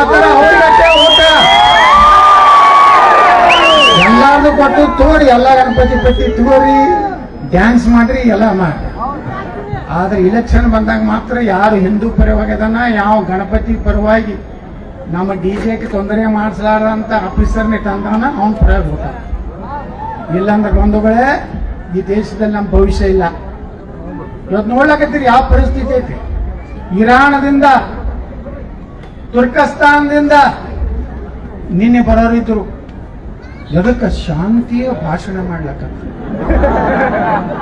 ಊಟ. ಎಲ್ಲಾರ್ದು ಕೊಟ್ಟು ತೋರಿ, ಎಲ್ಲ ಗಣಪತಿ ಪಟ್ಟಿ ತೋರಿ. ಡ್ಯಾನ್ಸ್ ಮಾಡ್ರಿ, ಎಲ್ಲ ಮಾಡ್ರಿ. ಆದ್ರೆ ಇಲೆಕ್ಷನ್ ಬಂದಾಗ ಮಾತ್ರ ಯಾರು ಹಿಂದೂ ಪರವಾಗಿ ಅದನ್ನ ಯಾವ ಗಣಪತಿ ಪರವಾಗಿ ನಮ್ಮ ಡಿ ಜೆಗೆ ತೊಂದರೆ ಮಾಡಿಸಲಾರಂತ ಆಫೀಸರ್ನ ತಂದಾನ ಅವನ ಪರವಾಗಿ ಹೋಗ್ತಾನ ಇಲ್ಲಾಂದ್ರೆ ಬಂಧುಗಳೇ, ಈ ದೇಶದಲ್ಲಿ ನಮ್ಮ ಭವಿಷ್ಯ ಇಲ್ಲ. ಇವತ್ತು ನೋಡ್ಲಕತ್ತೀರಿ, ಯಾವ ಪರಿಸ್ಥಿತಿ ಐತಿ? ಇರಾಣದಿಂದ ತುರ್ಕಸ್ತಾನದಿಂದ ನಿನ್ನೆ ಬರೋರಿದ್ರು. ಎದಕ್ಕೆ ಶಾಂತಿಯ ಭಾಷಣ ಮಾಡ್ಲಕ್ಕ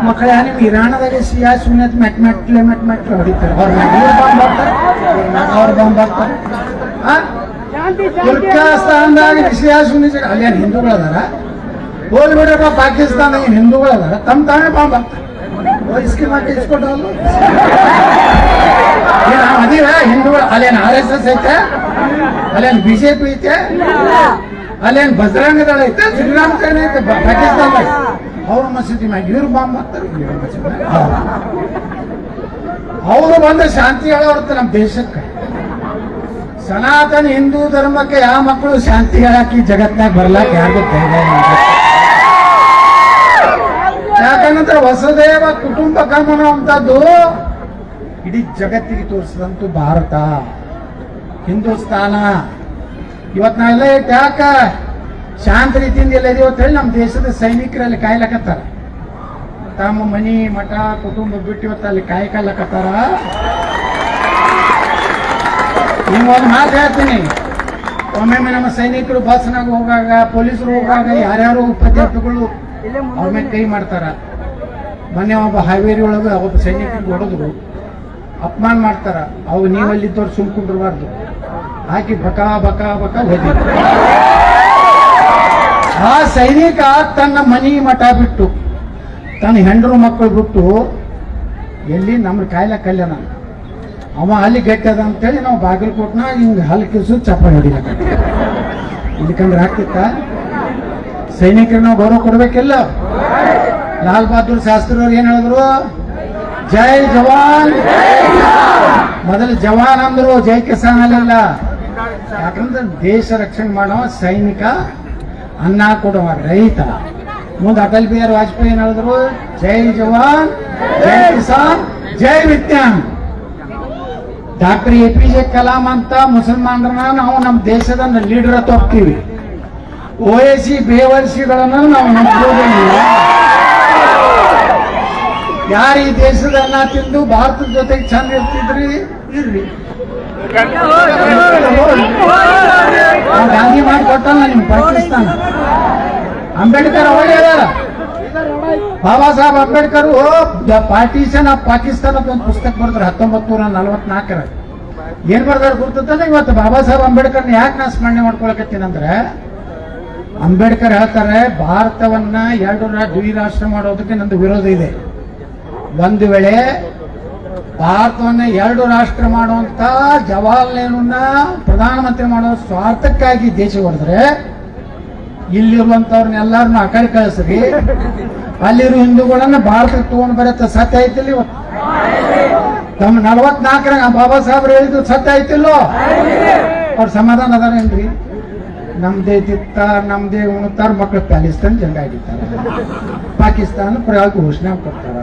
ಮಕ್ಕಳ ನಿಮ್ ಇರಾಣದಲ್ಲಿ ಸಿಯಾ ಸುಮ್ಮನೆ ಮೆಟ್ ಮೆಟ್ಲೆ ಮೆಟ್ ಮೆಟ್ಲೆ ಹೊಡಿತಾರೆ. ಅವ್ರ ಬಾಂಬ್ ಅವ್ರ ಬಾಂಬ್? ತುರ್ಕಸ್ತಾನದಾಗ ಸಿಯಾ ಸುಮ್ಮನೆ ಅಲ್ಲಿ ಹಿಂದೂಗಳು ಅದಾರ ಹೋಲ್ ಬಿಡ್ರಪ್ಪ ಪಾಕಿಸ್ತಾನ ಹಿಂದೂಗಳು ಅದಾರ ತಮ್ಮ ತಾನೇ ಬಾಂಬ್ ಹಾಕ್ತಾರೆ. ಇಸ್ಕಿಮಾಕಿ ಇಸ್ಕೊಟ್ಟಲ್ಲ ನಾವ್ ಅದೀವ ಹಿಂದೂಗಳು ಅಲ್ಲೇನ್ ಆರ್ ಎಸ್ ಎಸ್ ಐತೆ? ಅಲ್ಲೇನ್ ಬಿಜೆಪಿ ಐತೆ? ಅಲ್ಲೇನ್ ಬಜರಂಗದಳ ಐತೆ? ಶ್ರೀರಾಮ ಸೇನೆ ಐತೆ? ಪಾಕಿಸ್ತಾನದಾಗ ಅವ್ರ ಮಸೀದಿ ಮ್ಯಾಗ ಇವ್ರು ಬಾಂಬ್ ಮ್ಯಾಗ. ಅವರು ಬಂದ್ರೆ ಶಾಂತಿ ಹೇಳೋರ್ತ ನಮ್ಮ ದೇಶಕ್ಕೆ. ಸನಾತನ ಹಿಂದೂ ಧರ್ಮಕ್ಕೆ ಯಾವ ಮಕ್ಕಳು ಶಾಂತಿ ಹೇಳಾಕಿ ಜಗತ್ನಾಗ ಬರ್ಲಾಕ ಯಾರಿಗೂ ಧೈರ್ಯ. ಯಾಕಂದ್ರೆ ವಸುದೇವ ಕುಟುಂಬ ಕಮನ ಅಂತದ್ದು ಇಡೀ ಜಗತ್ತಿಗೆ ತೋರಿಸಿದಂತೂ ಭಾರತ. ಹಿಂದೂಸ್ತಾನ. ಇವತ್ತು ನಾವೆಲ್ಲ ಯಾಕ? ಶಾಂತ ರೀತಿಯಿಂದ ಎಲ್ಲ ಅಂತ ಹೇಳಿ ನಮ್ಮ ದೇಶದ ಸೈನಿಕರಲ್ಲಿ ಕಾಯ್ಲಕತ್ತಾರ. ತಮ್ಮ ಮನಿ ಮಠ ಕುಟುಂಬ ಬಿಟ್ಟು ಇವತ್ತು ಅಲ್ಲಿ ಕಾಯ್ಕಲಕತ್ತಾರ ಒಂದು ಮಾತು ಹೇಳ್ತೀನಿ. ಒಮ್ಮೊಮ್ಮೆ ನಮ್ಮ ಸೈನಿಕರು ಬಸ್ನಾಗ ಹೋಗಾಗ ಪೊಲೀಸರು ಹೋಗಾಗ ಯಾರ್ಯಾರು ಉಪದ್ಯಾಪಗಳು ಅವ್ರ ಮೇಲೆ ಕೈ ಮಾಡ್ತಾರ. ಮೊನ್ನೆ ಒಬ್ಬ ಹಾವೇರಿ ಒಳಗೆ ಒಬ್ಬ ಸೈನಿಕರಿಗೆ ಹೊಡೆದ್ರು. ಅಪಮಾನ ಮಾಡ್ತಾರ. ಅವು ನೀವಲ್ಲಿದ್ದವ್ರು ಸುಮ್ಕೊಂಡಿರಬಾರ್ದು ಹಾಕಿ ಬಕ ಬಕ ಬಕ ಹೋಗಿ ಆ ಸೈನಿಕ ತನ್ನ ಮನಿ ಮಠ ಬಿಟ್ಟು, ತನ್ನ ಹೆಂಡರು ಮಕ್ಕಳು ಬಿಟ್ಟು, ಎಲ್ಲಿ ನಮ್ಮ ಕಾಯಿಲೆ ಕಲ್ಯಾಣ? ಅವ ಅಲ್ಲಿ ಗೆಟ್ಟದ ಅದ ಅಂತೇಳಿ ನಾವು ಬಾಗಲಕೋಟ್ನ ಹಿಂಗೆ ಹಲ್ಲು ಕಿಸು ಚಪ್ಪ ಹೊಡಿಲಕ್ಕ. ಇದಕ್ಕಂದ್ರೆ ಹಾಕ್ತಿತ್ತ ಸೈನಿಕರಿಗೆ ನಾವು ಗೌರವ ಕೊಡ್ಬೇಕಿಲ್ಲ. ಲಾಲ್ ಬಹದ್ದೂರ್ ಶಾಸ್ತ್ರಿ ಅವ್ರು ಏನ್ ಹೇಳಿದ್ರು? ಜೈ ಜವಾನ್. ಮೊದಲು ಜವಾನ್ ಅಂದ್ರು ಜೈ ಕಿಸಾನ್ ಅಲ್ಲಿಲ್ಲ. ಯಾಕಂದ್ರೆ ದೇಶ ರಕ್ಷಣೆ ಮಾಡೋ ಸೈನಿಕ ಅನ್ನ ಕೊಡುವ ರೈತ. ಮುಂದೆ ಅಟಲ್ ಬಿಹಾರಿ ವಾಜಪೇಯಿ ಹೇಳಿದ್ರು ಜೈ ಜವಾನ್, ಜೈ ಕಿಸಾನ್, ಜೈ ವಿಜ್ಞಾನ್. Doctor A P J Kalam ಅಂತ ಮುಸಲ್ಮಾನರನ್ನ ನಾವು ನಮ್ಮ ದೇಶದ ಲೀಡರ್ ಅಂತ ಹೋಗ್ತೀವಿ. ಓಎಸಿ ಬೇವರ್ಸಿಗಳನ್ನ ನಾವು ನಂಬೋದಿಲ್ಲ ಯಾರು ಈ ದೇಶದ ಅನ್ನ ತಿಂದು ಭಾರತದ ಜೊತೆಗೆ ಚಂದ ಇರ್ತಿದ್ರಿ? ಇರ್ರಿ ಗಾಂಧಿ ಮಾಡಿ ಕೊಟ್ಟಲ್ಲ ನಿಮ್ ಪಾಕಿಸ್ತಾನ. ಅಂಬೇಡ್ಕರ್ ಅವಾಗ ಅದಾರ. Baba Saheb Ambedkar the partition of Pakistan ಒಂದು ಪುಸ್ತಕ ಬರ್ತಾರೆ ಹತ್ತೊಂಬತ್ತು ನೂರ ನಲ್ವತ್ನಾಲ್ಕರ ಏನ್ ಬರ್ದಾರ ಗುರ್ತದ ಇವತ್ತು ಬಾಬಾ ಸಾಹೇಬ್ ಅಂಬೇಡ್ಕರ್ನ ಯಾಕೆ ನಾ ಸ್ಮರಣೆ ಮಾಡ್ಕೊಳಕತ್ತೀನಂದ್ರೆ ಅಂಬೇಡ್ಕರ್ ಹೇಳ್ತಾರೆ, ಭಾರತವನ್ನ ಎರಡು ದ್ವಿ ರಾಷ್ಟ್ರ ಮಾಡೋದಕ್ಕೆ ನಂದು ವಿರೋಧ ಇದೆ. ಒಂದು ವೇಳೆ ಭಾರತವನ್ನ ಎರಡು ರಾಷ್ಟ್ರ ಮಾಡುವಂತ ಜವಾಹರ್ ನೆಹರುನ ಪ್ರಧಾನಮಂತ್ರಿ ಮಾಡೋ ಸ್ವಾರ್ಥಕ್ಕಾಗಿ ದೇಶ ಹೊಡೆದ್ರೆ ಇಲ್ಲಿರುವಂತವ್ರನ್ನೆಲ್ಲಾರನ್ನ ಆ ಕಡೆ ಕಳಿಸ್ರಿ. ಅಲ್ಲಿರೋ ಹಿಂದೂಗಳನ್ನ ಭಾರತಕ್ಕೆ ತಗೊಂಡು ಬರತ್ತ, ಸತ್ಯ ಐತಿಲ್ಲ ಇವತ್ತು. ತಮ್ಮ ನಲವತ್ನಾಲ್ಕರಾಗ ಬಾಬಾ ಸಾಹೇಬ್ರು ಹೇಳಿದ್ರು, ಸತ್ಯ ಐತಿಲ್ಲೋ ಅವ್ರ ಸಮಾಧಾನ ಅದಾರೇನ್ರಿ ನಮ್ದೇ ತಿತ್ತಾರ, ನಮ್ದೇ ಉಣ್ತಾರ ಮಕ್ಕಳು ಪ್ಯಾಲಿಸ್ತಾನ್ ಹಿಡಿತಾರ ಪಾಕಿಸ್ತಾನ ಪ್ರಯೋಗ ಘೋಷಣೆ ಕೊಡ್ತಾರ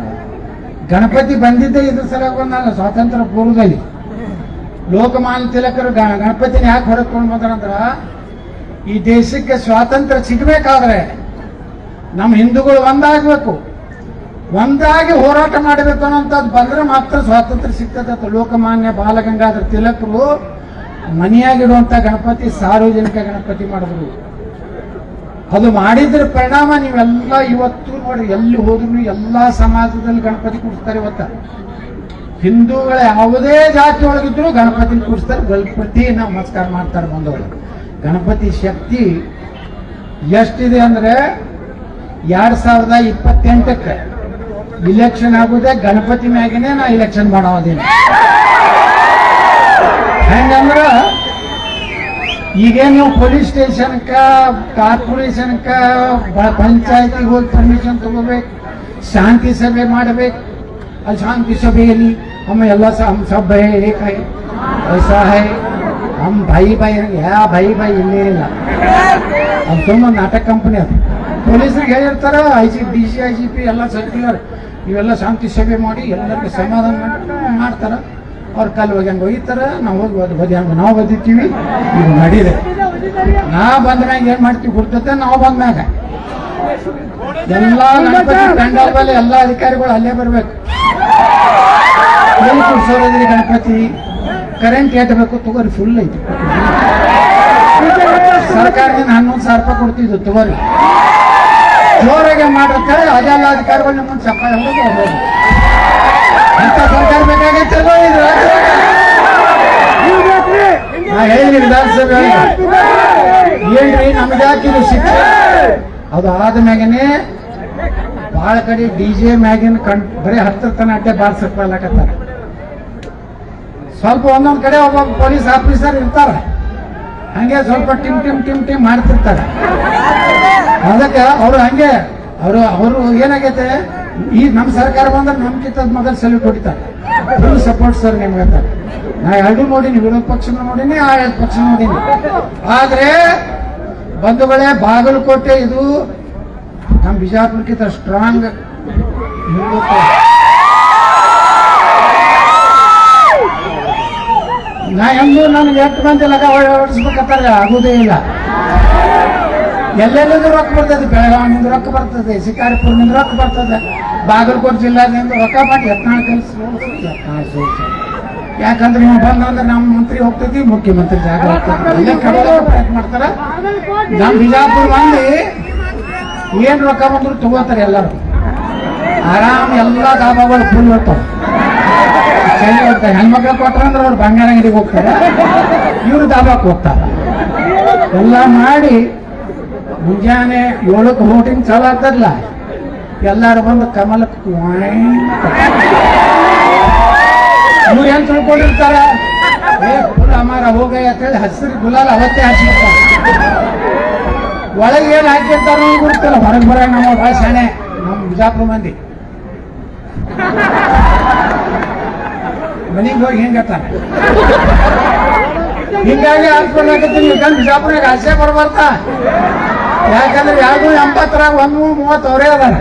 ಗಣಪತಿ ಬಂದಿದ್ದೆ ಇದ್ರ ಸಲುವಾಗಿ ಬಂದಲ್ಲ ಸ್ವಾತಂತ್ರ್ಯ ಪೂರ್ವದಲ್ಲಿ. [LAUGHS] ಲೋಕಮಾನ್ಯ ತಿಲಕರು ಗಣಪತಿನ ಯಾಕೆ ಹೊರಕೊಂಡು ಬಂದ್ರಂದ್ರ ಈ ದೇಶಕ್ಕೆ ಸ್ವಾತಂತ್ರ್ಯ ಸಿಗಬೇಕಾದ್ರೆ ನಮ್ಮ ಹಿಂದೂಗಳು ಒಂದಾಗಬೇಕು. ಒಂದಾಗಿ ಹೋರಾಟ ಮಾಡಬೇಕು ಅನ್ನೋಂಥದ್ದು ಬಂದ್ರೆ ಮಾತ್ರ ಸ್ವಾತಂತ್ರ್ಯ ಸಿಗ್ತದೆ ಲೋಕಮಾನ್ಯ ಬಾಲಗಂಗಾಧರ ತಿಲಕರು ಮನೆಯಾಗಿಡುವಂಥ ಗಣಪತಿ ಸಾರ್ವಜನಿಕ ಗಣಪತಿ ಮಾಡಿದ್ರು. ಅದು ಮಾಡಿದ್ರ ಪರಿಣಾಮ, ನೀವೆಲ್ಲ ಇವತ್ತು ನೋಡ್ರಿ, ಎಲ್ಲಿ ಹೋದ್ರು ಎಲ್ಲಾ ಸಮಾಜದಲ್ಲಿ ಗಣಪತಿ ಕೂಡಿಸ್ತಾರೆ ಇವತ್ತ. ಹಿಂದೂಗಳ ಯಾವುದೇ ಜಾತಿ ಒಳಗಿದ್ರು ಗಣಪತಿ ಕೂಡಿಸ್ತಾರೆ ಗಣಪತಿ ನಮಸ್ಕಾರ ಮಾಡ್ತಾರೆ ಬಂದವರು. ಗಣಪತಿ ಶಕ್ತಿ ಎಷ್ಟಿದೆ ಅಂದ್ರೆ, ಎರಡ್ ಸಾವಿರದ ಇಪ್ಪತ್ತೆಂಟಕ್ಕೆ ಇಲೆಕ್ಷನ್ ಆಗುದೇ ಗಣಪತಿ ಮ್ಯಾಗೇನೆ ನಾ ಇಲೆಕ್ಷನ್ ಮಾಡೋದೇನು ಹೆಂಗಂದ್ರ ಈಗ ನೀವು ಪೊಲೀಸ್ ಸ್ಟೇಷನ್ಕ, ಕಾರ್ಪೊರೇಷನ್ಕ ಪಂಚಾಯತಿ ಹೋಗಿ ಪರ್ಮಿಷನ್ ತಗೋಬೇಕು, ಶಾಂತಿ ಸಭೆ ಮಾಡಬೇಕು. ಅಲ್ಲಿ ಶಾಂತಿ ಸಭೆಯಲ್ಲಿ हम अल्लाह से हम सब भाई एक है ऐसा है हम भाई भाई ಯಾ ಭಾಯಿ ಭಾಯಿ ಇಲ್ಲೇ ಇಲ್ಲ. ಅದು ತುಂಬ ನಾಟಕ ಕಂಪನಿ ಅದು. ಪೊಲೀಸರಿಗೆ ಹೇಳಿರ್ತಾರೆ I G D C I G P ಎಲ್ಲ ಸರ್ಕ್ಯುಲರ್ ಇವೆಲ್ಲ ಶಾಂತಿ ಸಭೆ ಮಾಡಿ ಎಲ್ಲರಿಗೂ ಸಮಾಧಾನ ಮಾಡ್ತಾರ ಮಾಡ್ತಾರೆ. ಅವ್ರ ಕಾಲು ಹೋಗಿ ಹಂಗೆ ನಾವು ಹೋಗಿ ಒದ್ ಬದಿ ಹಂಗೆ, ನಾವು ಬದಿತೀವಿ, ಇದು ನಡೀದೆ ನಾ ಬಂದ ಮ್ಯಾಗ ಏನ್ ಮಾಡ್ತೀವಿ ಗುರ್ತತೆ, ನಾವು ಬಂದ ಮ್ಯಾಗ. ಎಲ್ಲಾ ಗಣಪತಿ ಪೆಂಡಾಲ್ ಮೇಲೆ ಎಲ್ಲಾ ಅಧಿಕಾರಿಗಳು ಅಲ್ಲೇ ಬರ್ಬೇಕು. ಕೂರ್ಸೋದ್ರಿ ಗಣಪತಿ? ಕರೆಂಟ್ ಏಟಬೇಕು ತಗೋರಿ ಫುಲ್ ಐತಿ. ಸರ್ಕಾರದಿಂದ ಹನ್ನೊಂದು ಸಾವಿರ ರೂಪಾಯಿ ಕೊಡ್ತಿದ್ದು ತಗೋರಿ. ಜೋರಾಗೆ ಮಾಡಿರ್ತಾರೆ, ಅದೆಲ್ಲ ಅಧಿಕಾರಿಗಳು ನಮ್ಮನ್ನು ಚಪ್ಪಾಳೆ ಹೋಗ್ಬೋದು ಅಂತ ಸರ್ಕಾರ ಬೇಕಾಗೈತಲ್ವ ಇದು? ನಾ ಹೇಳಿದ್ರಿ ವಿಧಾನಸಭೆ ಏನ್ರಿ ಅದು ಆದ ಮ್ಯಾಗನೆ ಭಾಳ ಕಡೆ ಡಿ ಜೆ ಮ್ಯಾಗಿನ ಕಣ್, ಬರೀ ಹತ್ತರ ತನ ಅಡ್ಡೆ ಬಾರ್ಸಕ್ಕಾಗತ್ತಾರ ಸ್ವಲ್ಪ ಒಂದೊಂದ್ ಕಡೆ ಒಬ್ಬ ಪೊಲೀಸ್ ಆಫೀಸರ್ ಇರ್ತಾರ. ಹಂಗೆ ಸ್ವಲ್ಪ ಟಿಮ್ ಟಿಮ್ ಟಿಮ್ ಟಿಮ್ ಮಾಡ್ತಿರ್ತಾರೆ. ಅದಕ್ಕೆ ಅವರು ಹಂಗೆ, ಅವರು ಅವರು ಏನಾಗೈತೆ? ಈ ನಮ್ಮ ಸರ್ಕಾರ ಬಂದ್ರೆ ನಮ್ ಕಿತ್ತದ ಮೊದಲು ಸೆಲ್ಯೂಟ್ ಹೊಡಿತಾರೆ. ಫುಲ್ ಸಪೋರ್ಟ್ ಸರ್ ನಿಮ್ಗೆ ಅಂತ. ನಾ ಎರಡು ನೋಡೀನಿ, ವಿರೋಧ ಪಕ್ಷ ನೋಡೀನಿ, ಆ ಪಕ್ಷ ನೋಡಿನಿ. ಆದ್ರೆ ಬಂಧುಗಳೇ ಬಾಗಲಕೋಟೆ ಇದು ನಮ್ಮ ಬಿಜಾಪುರಕ್ಕಿಂತ ಸ್ಟ್ರಾಂಗ್ ನಾ ಎಂದು ನನಗೆ ಎಷ್ಟು ಮಂದಿ ಲಗ ಹೊಡಿಸ್ಬೇಕಾರೆ ಆಗುದೇ ಇಲ್ಲ. ಎಲ್ಲೆಲ್ಲಿಂದ ರೊಕ್ಕ ಬರ್ತದೆ? ಬೆಳಗಾವಿನಿಂದ ರೊಕ್ಕ ಬರ್ತದೆ, ಶಿಕಾರಿಪುರದಿಂದ ರೊಕ್ಕ ಬರ್ತದೆ. ಬಾಗಲಕೋಟೆ ಜಿಲ್ಲಾದಿಂದ ರೊಕ್ಕ ಮಾಡಿ ಯತ್ನಾಳ್ ಕಲಿಸಿ ಯತ್ನಾಳ್ ಸೋಲ್ಸಿ. ಯಾಕಂದ್ರೆ ನೀವು ಬಂದಂದ್ರೆ ನಮ್ಮ ಮಂತ್ರಿ ಹೋಗ್ತೈತಿ ಮುಖ್ಯಮಂತ್ರಿ ಜಾಗ ಪ್ರಯತ್ನ ಮಾಡ್ತಾರ. ನಮ್ಮ ಬಿಜಾಪುರ ಮಂದಿ ಏನ್ ರೊಕ್ಕ ಬಂದ್ರು ತಗೋತಾರೆ ಎಲ್ಲರೂ. ಆರಾಮ್ ಎಲ್ಲ ದಾಬಾಗಳು ಫುಲ್ ಇರ್ತಾವ. ಹೆಣ್ಮಕ್ಳು ಕೊಟ್ರ ಅಂದ್ರೆ ಅವ್ರು ಬಂಗಾರ ಅಂಗಡಿಗೆ ಹೋಗ್ತಾರೆ. ಇವ್ರು ದಾಬಾಕ್ ಹೋಗ್ತಾರ. ಎಲ್ಲ ಮಾಡಿ ಮುಂಜಾನೆ ಏಳಕ್ಕೆ ಹೋಟಿಂಗ್ ಚಾಲು ಆಗ್ತದಲ್ಲ? ಎಲ್ಲಾರು ಬಂದು ಕಮಲಕ್ಕೆ ಇವ್ರು ಏನ್ ತಿಳ್ಕೊಂಡಿರ್ತಾರ? ಏ ಫುಲ್ ಅಮಾರ ಹೋಗಯ್ಯ ಅಂತೇಳಿ ಹಸಿರು ಗುಲಾಲ್ ಅವತ್ತೇ ಹಚ್ಚಿರ್ತಾರೆ ಒಳಗೆ ಏನ್ ಹಾಕಿರ್ತಾರ ಗೊತ್ತಿಲ್ಲ. ಹೊರಗೆ ಬರ ನಮ್ಮ ಭಾಳ ಶಾಣೆ. ನಮ್ಮ ಬಿಜಾಪುರ ಮಂದಿ. ಮನೆಗೆ ಹೋಗಿ ಹೆಂಗತ್ತಾನೆ ಹಿಂಗಾಗಿ ಹಾಕ್ಬೇಕಾಗತ್ತೀನಿ ಯಾಕಂದ್ರೆ ಬಿಜಾಪುರಾಗ ಆಸೆ ಬರ್ಬಾರ್ದ ಯಾಕಂದ್ರೆ ಯಾರಿಗೂ ಎಂಬತ್ತರಾಗ ಒಂದು ಮೂವತ್ತು ಅವರೇ ಅದಾರ.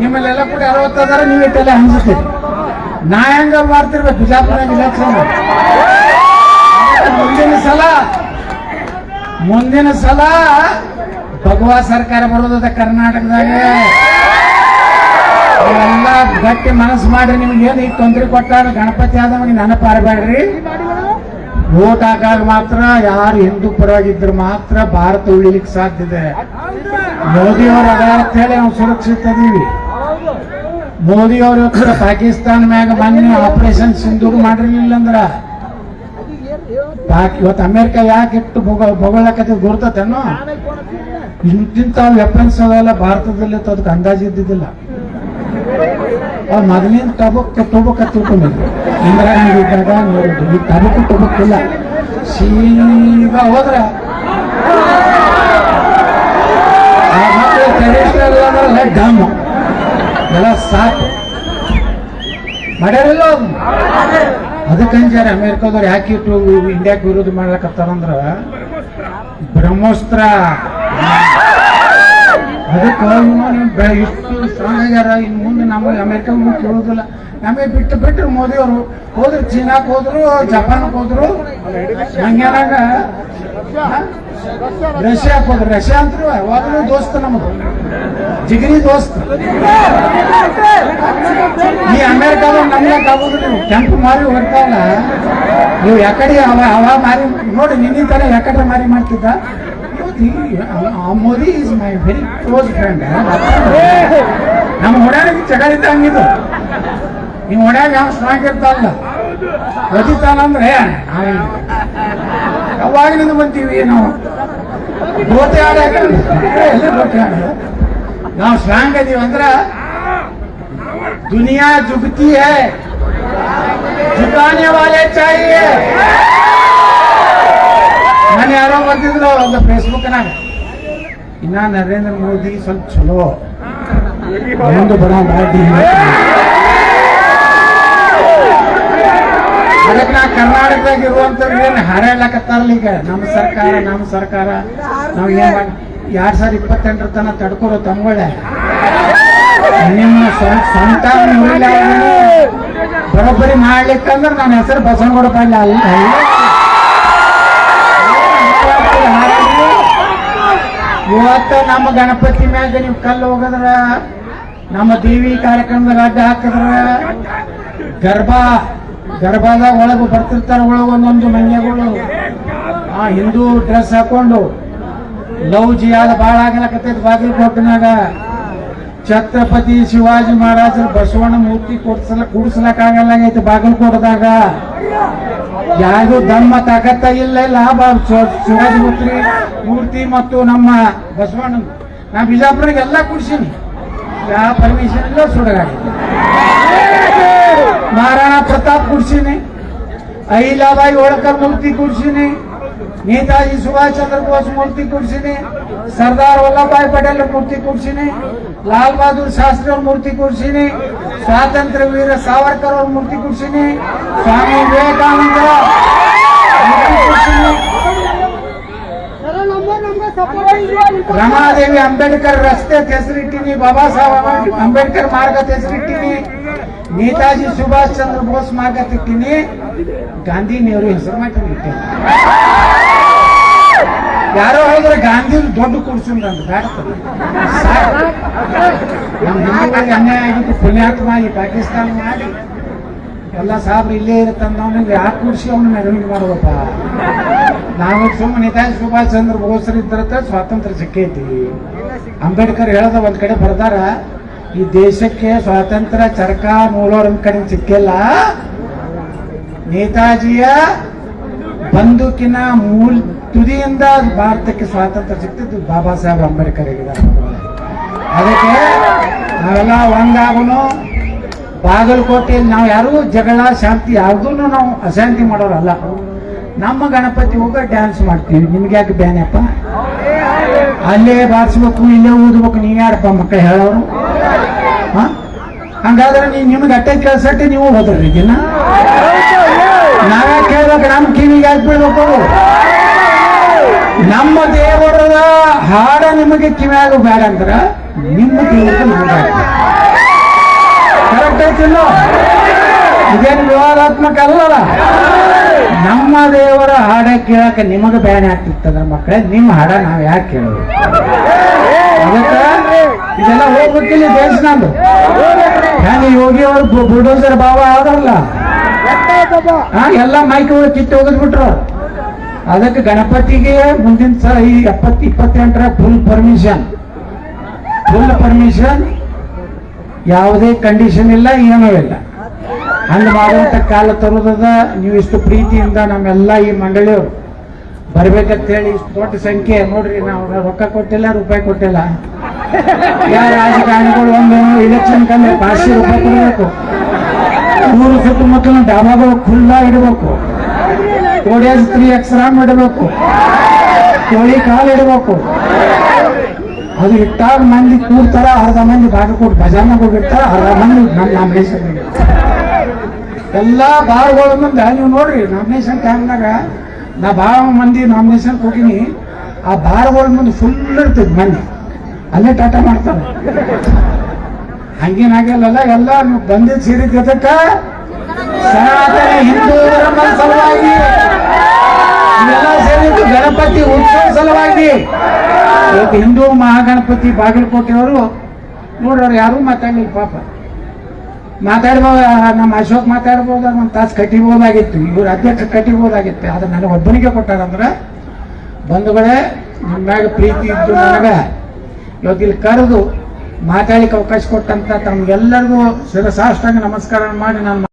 ನಿಮ್ಮಲ್ಲೆಲ್ಲ ಕೂಡ ಅರವತ್ತು ಅದಾರ, ನೀವು ಇಟ್ಟೆಲ್ಲ ಹಂಚ್ತೀರಿ ನಾ ಹೆಂಗ ಮಾಡ್ತಿರ್ಬೇಕು? ಬಿಜಾಪುರ ಮುಂದಿನ ಸಲ ಮುಂದಿನ ಸಲ ಭಗವಾ ಸರ್ಕಾರ ಬರೋದ ಕರ್ನಾಟಕದಾಗ. ಎಲ್ಲ ಗಟ್ಟಿ ಮನಸ್ಸು ಮಾಡ್ರಿ, ನಿಮ್ಗೆ ಏನು ಈಗ ತೊಂದರೆ ಕೊಟ್ಟಾರ ಗಣಪತಿ ನನ್ನ ನೆನಪಾರಬೇಡ್ರಿ ವೋಟ್ ಹಾಕಾಗ ಮಾತ್ರ ಯಾರು ಹಿಂದೂ ಪರವಾಗಿದ್ರು ಮಾತ್ರ ಭಾರತ ಉಳಿಲಿಕ್ಕೆ ಸಾಧ್ಯ ಇದೆ. ಮೋದಿ ಅವರು ಅದ ಅಂತ ಹೇಳಿ ನಾವು ಸುರಕ್ಷಿತ ಅದೀವಿ ಮೋದಿ ಅವ್ರ ಹತ್ರ ಪಾಕಿಸ್ತಾನ ಮ್ಯಾಗ ಮೊನ್ನೆ ಆಪರೇಷನ್ ಸಿಂಧೂರ್ ಮಾಡಿರ್ಲಿಲ್ಲ ಅಂದ್ರ. ಇವತ್ ಇವತ್ತು ಅಮೆರಿಕ ಯಾಕೆ ಇಟ್ಟು ಬೊಗಳಕತಿ ಗುರ್ತತೇನೋ? ಇಂತಿಂತ ವೆಪನ್ಸ್ ಅವೆಲ್ಲ ಭಾರತದಲ್ಲಿ ಅದಕ್ಕೆ ಅಂದಾಜು ಇದ್ದಿದ್ದಿಲ್ಲ. ಅವ್ರು ಮೊದಲಿನ ಟಬಕ್ ಟೊಬಕ್ ತಿಳ್ಕೊಂಡಿದ್ರು ಇಂದಿರಾ ಗಾಂಧಿ ಇದ್ದಾಗ ನೋಡಿದ್ರು. ಈ ಟಬಕ್ ಟೊಬಕ್ ಇಲ್ಲ. ಸೀದಾ ಹೋದ್ರ. ಡಮ್ ಎಲ್ಲ ಸಾಕು. ಮಾಡ್ಯಾರಲ್ಲ ಅದಕ್ಕಂಜಾರ ಅಮೇರಿಕಾದವ್ರು ಯಾಕೆ ಇಟ್ಟು ಇಂಡಿಯಾಕ್ಕೆ ವಿರೋಧ ಮಾಡ್ಲಕತ್ತಾರಂದ್ರ ಬ್ರಹ್ಮೋಸ್ತ್ರ. ಅದಕ್ಕೆ ಇಷ್ಟು ಸ್ಟ್ರಾಂಗ್ ಆಗ್ಯಾರ ಇನ್ನು ಮುಂದೆ ನಮಗೆ ಅಮೇರಿಕ ಮುಂದೆ ಕೇಳೋದಿಲ್ಲ. ನಮಗೆ ಬಿಟ್ಟು ಬಿಟ್ಟರು ಮೋದಿ ಅವರು. ಹೋದ್ರು ಚೀನಾಕ್ ಹೋದ್ರು ಜಪಾನ್ಗೆ ಹೋದ್ರು. ಹಂಗೇನಾಗ ರಷ್ಯಾಕ್ ಕೊಡ್ರಿ ರಷ್ಯಾ ಅಂತೂ ಯಾವಾಗಲೂ ದೋಸ್ತ ನಮಗ ಜಿಗರಿ ದೋಸ್ತ. ಈ ಅಮೆರಿಕಾದ ನಮ್ಗೆ ಆಗೋದು ನೀವು. ಕೆಂಪು ಮಾರಿ ಹೊರ್ತಾವಲ್ಲ ನೀವು ಯಾಕಡೆ ಅವ ಅವ ಮಾರಿ ನೋಡಿ, ನಿನ್ನ ತರ ಯಾಕಡೆ ಮಾರಿ ಮಾಡ್ತಿದ್ದ? Modi is my very close friend ನಮ್ಮ ಹೊಡ್ಯಾಗ ಚಗಳಿದ್ದ ಹಂಗಿದು ನೀವು ಹೊಡ್ಯಾಗ ಯಾವ ಸ್ಟ್ರಾಂಗ್ ಇರ್ತಾವಲ್ಲ? ಅವಾಗ ಯಾವಾಗಿನಿಂದ ಬಂತೀವಿ ನಾವು? ಗೋತೆ ಆಡ ಎಲ್ಲ ಗೋತೆ ಆಡ ನಾವು ಸ್ಲಾಂಗ್ ಅದೀವಿ ಅಂದ್ರ ದುನಿಯಾ ಜುಗತಿ ಹೇ ಜುಗಾನೆ ವಾಲೆ ಚಾಹಿಯೇ ನಾನು ಯಾರೋ ಬರ್ತಿದ್ರು ಒಂದು ಫೇಸ್ಬುಕ್ನಾಗ ಇನ್ನ ನರೇಂದ್ರ ಮೋದಿ ಸ್ವಲ್ಪ ಚಲೋ ಒಂದು ಬಡ ಅದಕ್ಕೆ ನಾ ಕರ್ನಾಟಕದಾಗ ಇರುವಂತವ್ರಿಗೆ ಹಾರೈಲಕತ್ತಾರಲ್ಲ ಈಗ ನಮ್ಮ ಸರ್ಕಾರ ನಮ್ಮ ಸರ್ಕಾರ ನಾವು ಏನ್ ಎರಡ್ ಸಾವಿರ ಇಪ್ಪತ್ತೆಂಟರ ತನ ತಡ್ಕೊರೋ ತಮ್ಗಳೇ ನಿಮ್ಮ ಸ್ವ- ಸ್ವಂತ ಬರೋಬ್ಬರಿ ಮಾಡ್ಲಿಕ್ಕಂದ್ರೆ ನನ್ನ ಹೆಸರು ಬಸವನಗೌಡ ಪಾಂಡ್ಯ ಅಲ್ಲ. ಇವತ್ತು ನಮ್ಮ ಗಣಪತಿ ಮ್ಯಾಗ ನೀವು ಕಲ್ಲು ಹೋಗದ್ರ ನಮ್ಮ ದೇವಿ ಕಾರ್ಯಕ್ರಮದಾಗ ಅಡ್ಡ ಹಾಕಿದ್ರ ಗರ್ಭ ಗರ್ಭದಾಗ ಒಳಗೆ ಬರ್ತಿರ್ತಾರ ಒಳಗೆ ಒಂದೊಂದು ಮನ್ಯಗಳು ಆ ಹಿಂದೂ ಡ್ರೆಸ್ ಹಾಕೊಂಡು ಲವ್ ಜಿಯಾದ ಬಾಳ ಆಗ್ಲಕತ್ತೈತಿ ಬಾಗಲಕೋಟಿನಾಗ. ಛತ್ರಪತಿ ಶಿವಾಜಿ ಮಹಾರಾಜರ ಬಸವಣ್ಣ ಮೂರ್ತಿ ಕೊಡ್ಸಲ ಆಗಲ್ಲಾಗೈತಿ ಬಾಗಲಕೋಟದಾಗ. ಯಾರು ದಮ್ಮ ತಾಕತ್ತ ಇಲ್ಲ ಇಲ್ಲ ಶಿವಾಜಿ ಮೂರ್ತಿ ಮೂರ್ತಿ ಮತ್ತು ನಮ್ಮ ಬಸವಣ್ಣ. ನಾ ಬಿಜಾಪುರಿಗೆ ಎಲ್ಲ ಕೊಡ್ಸೀನಿ. ಯಾವ ಪರ್ಮಿಷನ್ ಇಲ್ಲ, ಸುಡಗಾಡಿ. ಮಹಾರಾಣಾ ಪ್ರತಾಪ್ ಕೊಡ್ಸೀನಿ. ಐಲಾಬಾಯಿ ಹೋಳ್ಕರ್ ಮೂರ್ತಿ ಕುಡ್ಸೀನಿ. ನೇತಾಜಿ ಸುಭಾಷ್ ಚಂದ್ರ ಬೋಸ್ ಮೂರ್ತಿ ಕುಡ್ಸೀನಿ. ಸರ್ದಾರ್ ವಲ್ಲಭಾಯಿ ಪಟೇಲ್ ಮೂರ್ತಿ ಕುಡ್ಸೀನಿ. ಲಾಲ್ ಬಹದ್ದೂರ್ ಶಾಸ್ತ್ರಿ ಅವ್ರ ಮೂರ್ತಿ ಕುಡ್ಸೀನಿ. ಸ್ವಾತಂತ್ರ್ಯ ವೀರ ಸಾವರ್ಕರ್ ಅವ್ರ ಮೂರ್ತಿ ಕುಡ್ಸೀನಿ. ಸ್ವಾಮಿ ವಿವೇಕಾನಂದ ರಮಾದೇವಿ ಅಂಬೇಡ್ಕರ್ ರಸ್ತೆ ಹೆಸರಿಟ್ಟಿನಿ ಬಾಬಾ ಸಾಹೇಬ್ ಅಂಬೇಡ್ಕರ್ ಮಾರ್ಗ ಹೆಸರಿಟ್ಟಿನಿ ನೇತಾಜಿ ಸುಭಾಷ್ ಚಂದ್ರ ಬೋಸ್ ಮಾರ್ಗ ತಿಟ್ಟಿನಿ ಗಾಂಧಿ ನೆಹರು ಹೆಸರು ಮಾಡಿ ಯಾರೋ ಹೇಳಿದ್ರೆ ಗಾಂಧಿ ದೊಡ್ಡ ಕುಡ್ಸಂದ್ರ ಅಂತ ಬ್ಯಾಡ್ತದೆ ನಮ್ಮ ಅನ್ಯಾಯ ಆಗಿತ್ತು ಪುಣ್ಯಾತ್ಮ ಈ ಪಾಕಿಸ್ತಾನ ಮಾಡಿ. ಎಲ್ಲ ಸಾಬ್ರು ಇಲ್ಲೇ ಇರುತ್ತಂದವನಿಗೆ ಯಾಕೆ ಕೂಡಿಸಿ ಅವನು ಮೆರವಣಿಗೆ ಮಾಡುವಪ್ಪ. ನಾವು ಸುಮ್ಮನೆ ನೇತಾಜಿ ಸುಭಾಷ್ ಚಂದ್ರ ಬೋಸರ್ ಇದ್ರತ್ತ ಸ್ವಾತಂತ್ರ್ಯ ಸಿಕ್ಕೈತಿ. ಅಂಬೇಡ್ಕರ್ ಹೇಳದ ಒಂದ್ ಕಡೆ ಬರ್ದಾರ, ಈ ದೇಶಕ್ಕೆ ಸ್ವಾತಂತ್ರ್ಯ ಚರಕ ಮೂಲೋರ್ ಒಂದ್ ಕಡೆ ಸಿಕ್ಕಿಲ್ಲ. ನೇತಾಜಿಯ ಬಂದೂಕಿನ ಮೂಲ್ ತುದಿಯಿಂದ ಭಾರತಕ್ಕೆ ಸ್ವಾತಂತ್ರ್ಯ ಸಿಕ್ತಿದ್ದು ಬಾಬಾ ಸಾಹೇಬ್ ಅಂಬೇಡ್ಕರ್ ಹೇಳಿದ್ದಾರೆ ಅದಕ್ಕೆ ನಾವೆಲ್ಲ ಒಂದಾಗೂ ಬಾಗಲಕೋಟೆಯಲ್ಲಿ ನಾವು ಯಾರು ಜಗಳ, ಶಾಂತಿ ಯಾವುದನ್ನು ನಾವು ಅಶಾಂತಿ ಮಾಡೋರಲ್ಲ. ನಮ್ಮ ಗಣಪತಿ ಹೋಗ ಡ್ಯಾನ್ಸ್ ಮಾಡ್ತೀವಿ. ನಿಮ್ಗೆ ಯಾಕೆ ಬ್ಯಾನಪ್ಪ ಅಲ್ಲೇ ಬಾರಿಸ್ಬೇಕು, ಇಲ್ಲೇ ಊದ್ಬೇಕು ನೀ ಯಾರಪ್ಪ ಮಕ್ಕಳು ಹೇಳೋರು? ಹಾಂ? ಹಂಗಾದ್ರೆ ನೀವು ನಿಮ್ಗೆ ಅಟ್ಟೆ ಕೇಳ್ಸಟ್ಟೆ ನೀವು ಹೋದ್ರಿ ದಿನ? ನಾವ್ಯಾಕೆ ಹೇಳ್ಬೇಕು? ನಮ್ಮ ಕಿವಿಗೆ ಯಾಕೆ ಬೀಳ್ಬೇಕು? ನಮ್ಮ ದೇವರ ಹಾಡ ನಿಮಗೆ ಕಿವಿಯಾಗ ಬೇಡ ಅಂದ್ರ ನಿಮ್ಮ ದೇವರಿಗೆ ಕರೆಕ್ಟ್ ಐತಿಲ್ಲ ಇದೇನು ವಿವಾದಾತ್ಮಕ ಅಲ್ಲಲ್ಲ? ನಮ್ಮ ದೇವರ ಹಾಡ ಕೇಳಕ್ಕೆ ನಿಮಗೆ ಬ್ಯಾನೆ ಆಗ್ತಿತ್ತದ ಮಕ್ಕಳೇ? ನಿಮ್ಮ ಹಾಡ ನಾವ್ ಯಾಕೆ ಕೇಳೋದು? ಇದೆಲ್ಲ ಹೋಗ್ಬೇಕಿಲ್ಲ ದೇಶ ನಾನು ಹೆಂಗ ಯೋಗಿ ಅವರು ಬುಲ್ಡೋಸರ್ ಬಾಬಾ ಆದ್ರಲ್ಲ ಎಲ್ಲ ಮೈಕ್ ಕಿತ್ತು ಹೋಗಿದ್ಬಿಟ್ರು ಅದಕ್ಕೆ ಗಣಪತಿಗೆ ಮುಂದಿನ ಸಲ ಈ ಎಪ್ಪತ್ತು, ಇಪ್ಪತ್ತೆಂಟರ ಫುಲ್ ಪರ್ಮಿಷನ್ ಫುಲ್ ಪರ್ಮಿಷನ್ ಯಾವುದೇ ಕಂಡೀಷನ್ ಇಲ್ಲ, ಏನೂ ಇಲ್ಲ. ಹಂಗೆ ಮಾಡುವಂಥ ಕಾಲ ತರೋದದ ನೀವು ಇಷ್ಟು ಪ್ರೀತಿಯಿಂದ ನಮ್ಮೆಲ್ಲ ಈ ಮಂಡಳಿಯವರು. ಬರ್ಬೇಕಂತೇಳಿ ಇಷ್ಟು ದೊಡ್ಡ ಸಂಖ್ಯೆ, ನೋಡ್ರಿ ನಾವು ರೊಕ್ಕ ಕೊಟ್ಟಿಲ್ಲ, ರೂಪಾಯಿ ಕೊಟ್ಟಿಲ್ಲ. ಯಾವ ರಾಜಕಾರಣಿಗಳು ಒಂದು ಇಲೆಕ್ಷನ್ ಕಂದ್ರೆ ಪಾಚಿ ರೂಪಾಯಿ ಕೊಡಬೇಕು. ಊರು ಸುತ್ತಮುತ್ತಲು ಡಾಬಾಗಳು ಖುಲ್ಲಾ ಇಡಬೇಕು ಕೋಡಿಯಾಸ್ ತ್ರೀ ಎಕ್ಸ್ರಾಮ್ ಇಡಬೇಕು ಕೋಳಿ ಕಾಲು ಇಡಬೇಕು. ಅದು ಇಟ್ಟಾಗ ಮಂದಿ ಕೂಡ್ತಾರ, ಅರ್ಧ ಮಂದಿ ಬಾಗಲಕೋಟ್ ಭಜಾನಾಗ ಹೋಗಿರ್ತಾರ ಅರ್ಧ ಮಂದಿ ನಮ್ಮ ನಾಮಿನೇಷನ್ ಎಲ್ಲಾ ಬಾರ್ಗಳ ಮುಂದೆ, ನೀವು ನೋಡ್ರಿ ನಾಮಿನೇಷನ್ ಟೈಮ್ನಾಗ ನಾ ಭಾಳ ಮಂದಿ ನಾಮಿನೇಷನ್ ಹೋಗಿನಿ, ಆ ಬಾರ್ಗಳ ಮುಂದೆ ಫುಲ್ ಇರ್ತದೆ ಮಂದಿ. ಅಲ್ಲೇ ಟಾಟಾ ಮಾಡ್ತಾರೆ. ಹಂಗೇನಾಗಿಲ್ಲಲ್ಲ ಎಲ್ಲ ನೀವು ಬಂದಿದ್ದು ಸೇರಿದ್ದಕ್ಕ ಸನಾತನ ಹಿಂದೂ ಧರ್ಮದ ಸಲುವಾಗಿ, ಇವೆಲ್ಲ ಸೇರಿದ್ದು ಗಣಪತಿ ಉತ್ಸವ ಸಲುವಾಗಿ. ಇವತ್ತು ಹಿಂದೂ ಮಹಾಗಣಪತಿ ಬಾಗಲಕೋಟೆಯವರು, ನೋಡ್ರವ್ರು ಯಾರು ಮಾತಾಡ್ಲಿಲ್ಲ ಪಾಪ. ಮಾತಾಡ್ಬೋದು, ನಮ್ಮ ಅಶೋಕ್ ಮಾತಾಡ್ಬೋದು ಒಂದು ತಾಸು ಕಟ್ಟಿಬೋದಾಗಿತ್ತು, ಇವ್ರ ಅಧ್ಯಕ್ಷ ಕಟ್ಟಿಬೋದಾಗಿತ್ತು, ಆದ್ರೆ ನನಗೆ ಒಬ್ಬನಿಗೆ ಕೊಟ್ಟಾರಂದ್ರೆ, ಬಂಧುಗಳೇ ನಿಮ್ಮಾಗ ಪ್ರೀತಿ ಇದ್ದು ನನಗೆ. ಇವತ್ತು ಇಲ್ಲಿ ಕರೆದು ಮಾತಾಡಲಿಕ್ಕೆ ಅವಕಾಶ ಕೊಟ್ಟಂತ ತಮ್ಗೆಲ್ಲರಿಗೂ ಶಿರಸಾಷ್ಟಾಂಗ ನಮಸ್ಕಾರ ಮಾಡಿ ನಾನು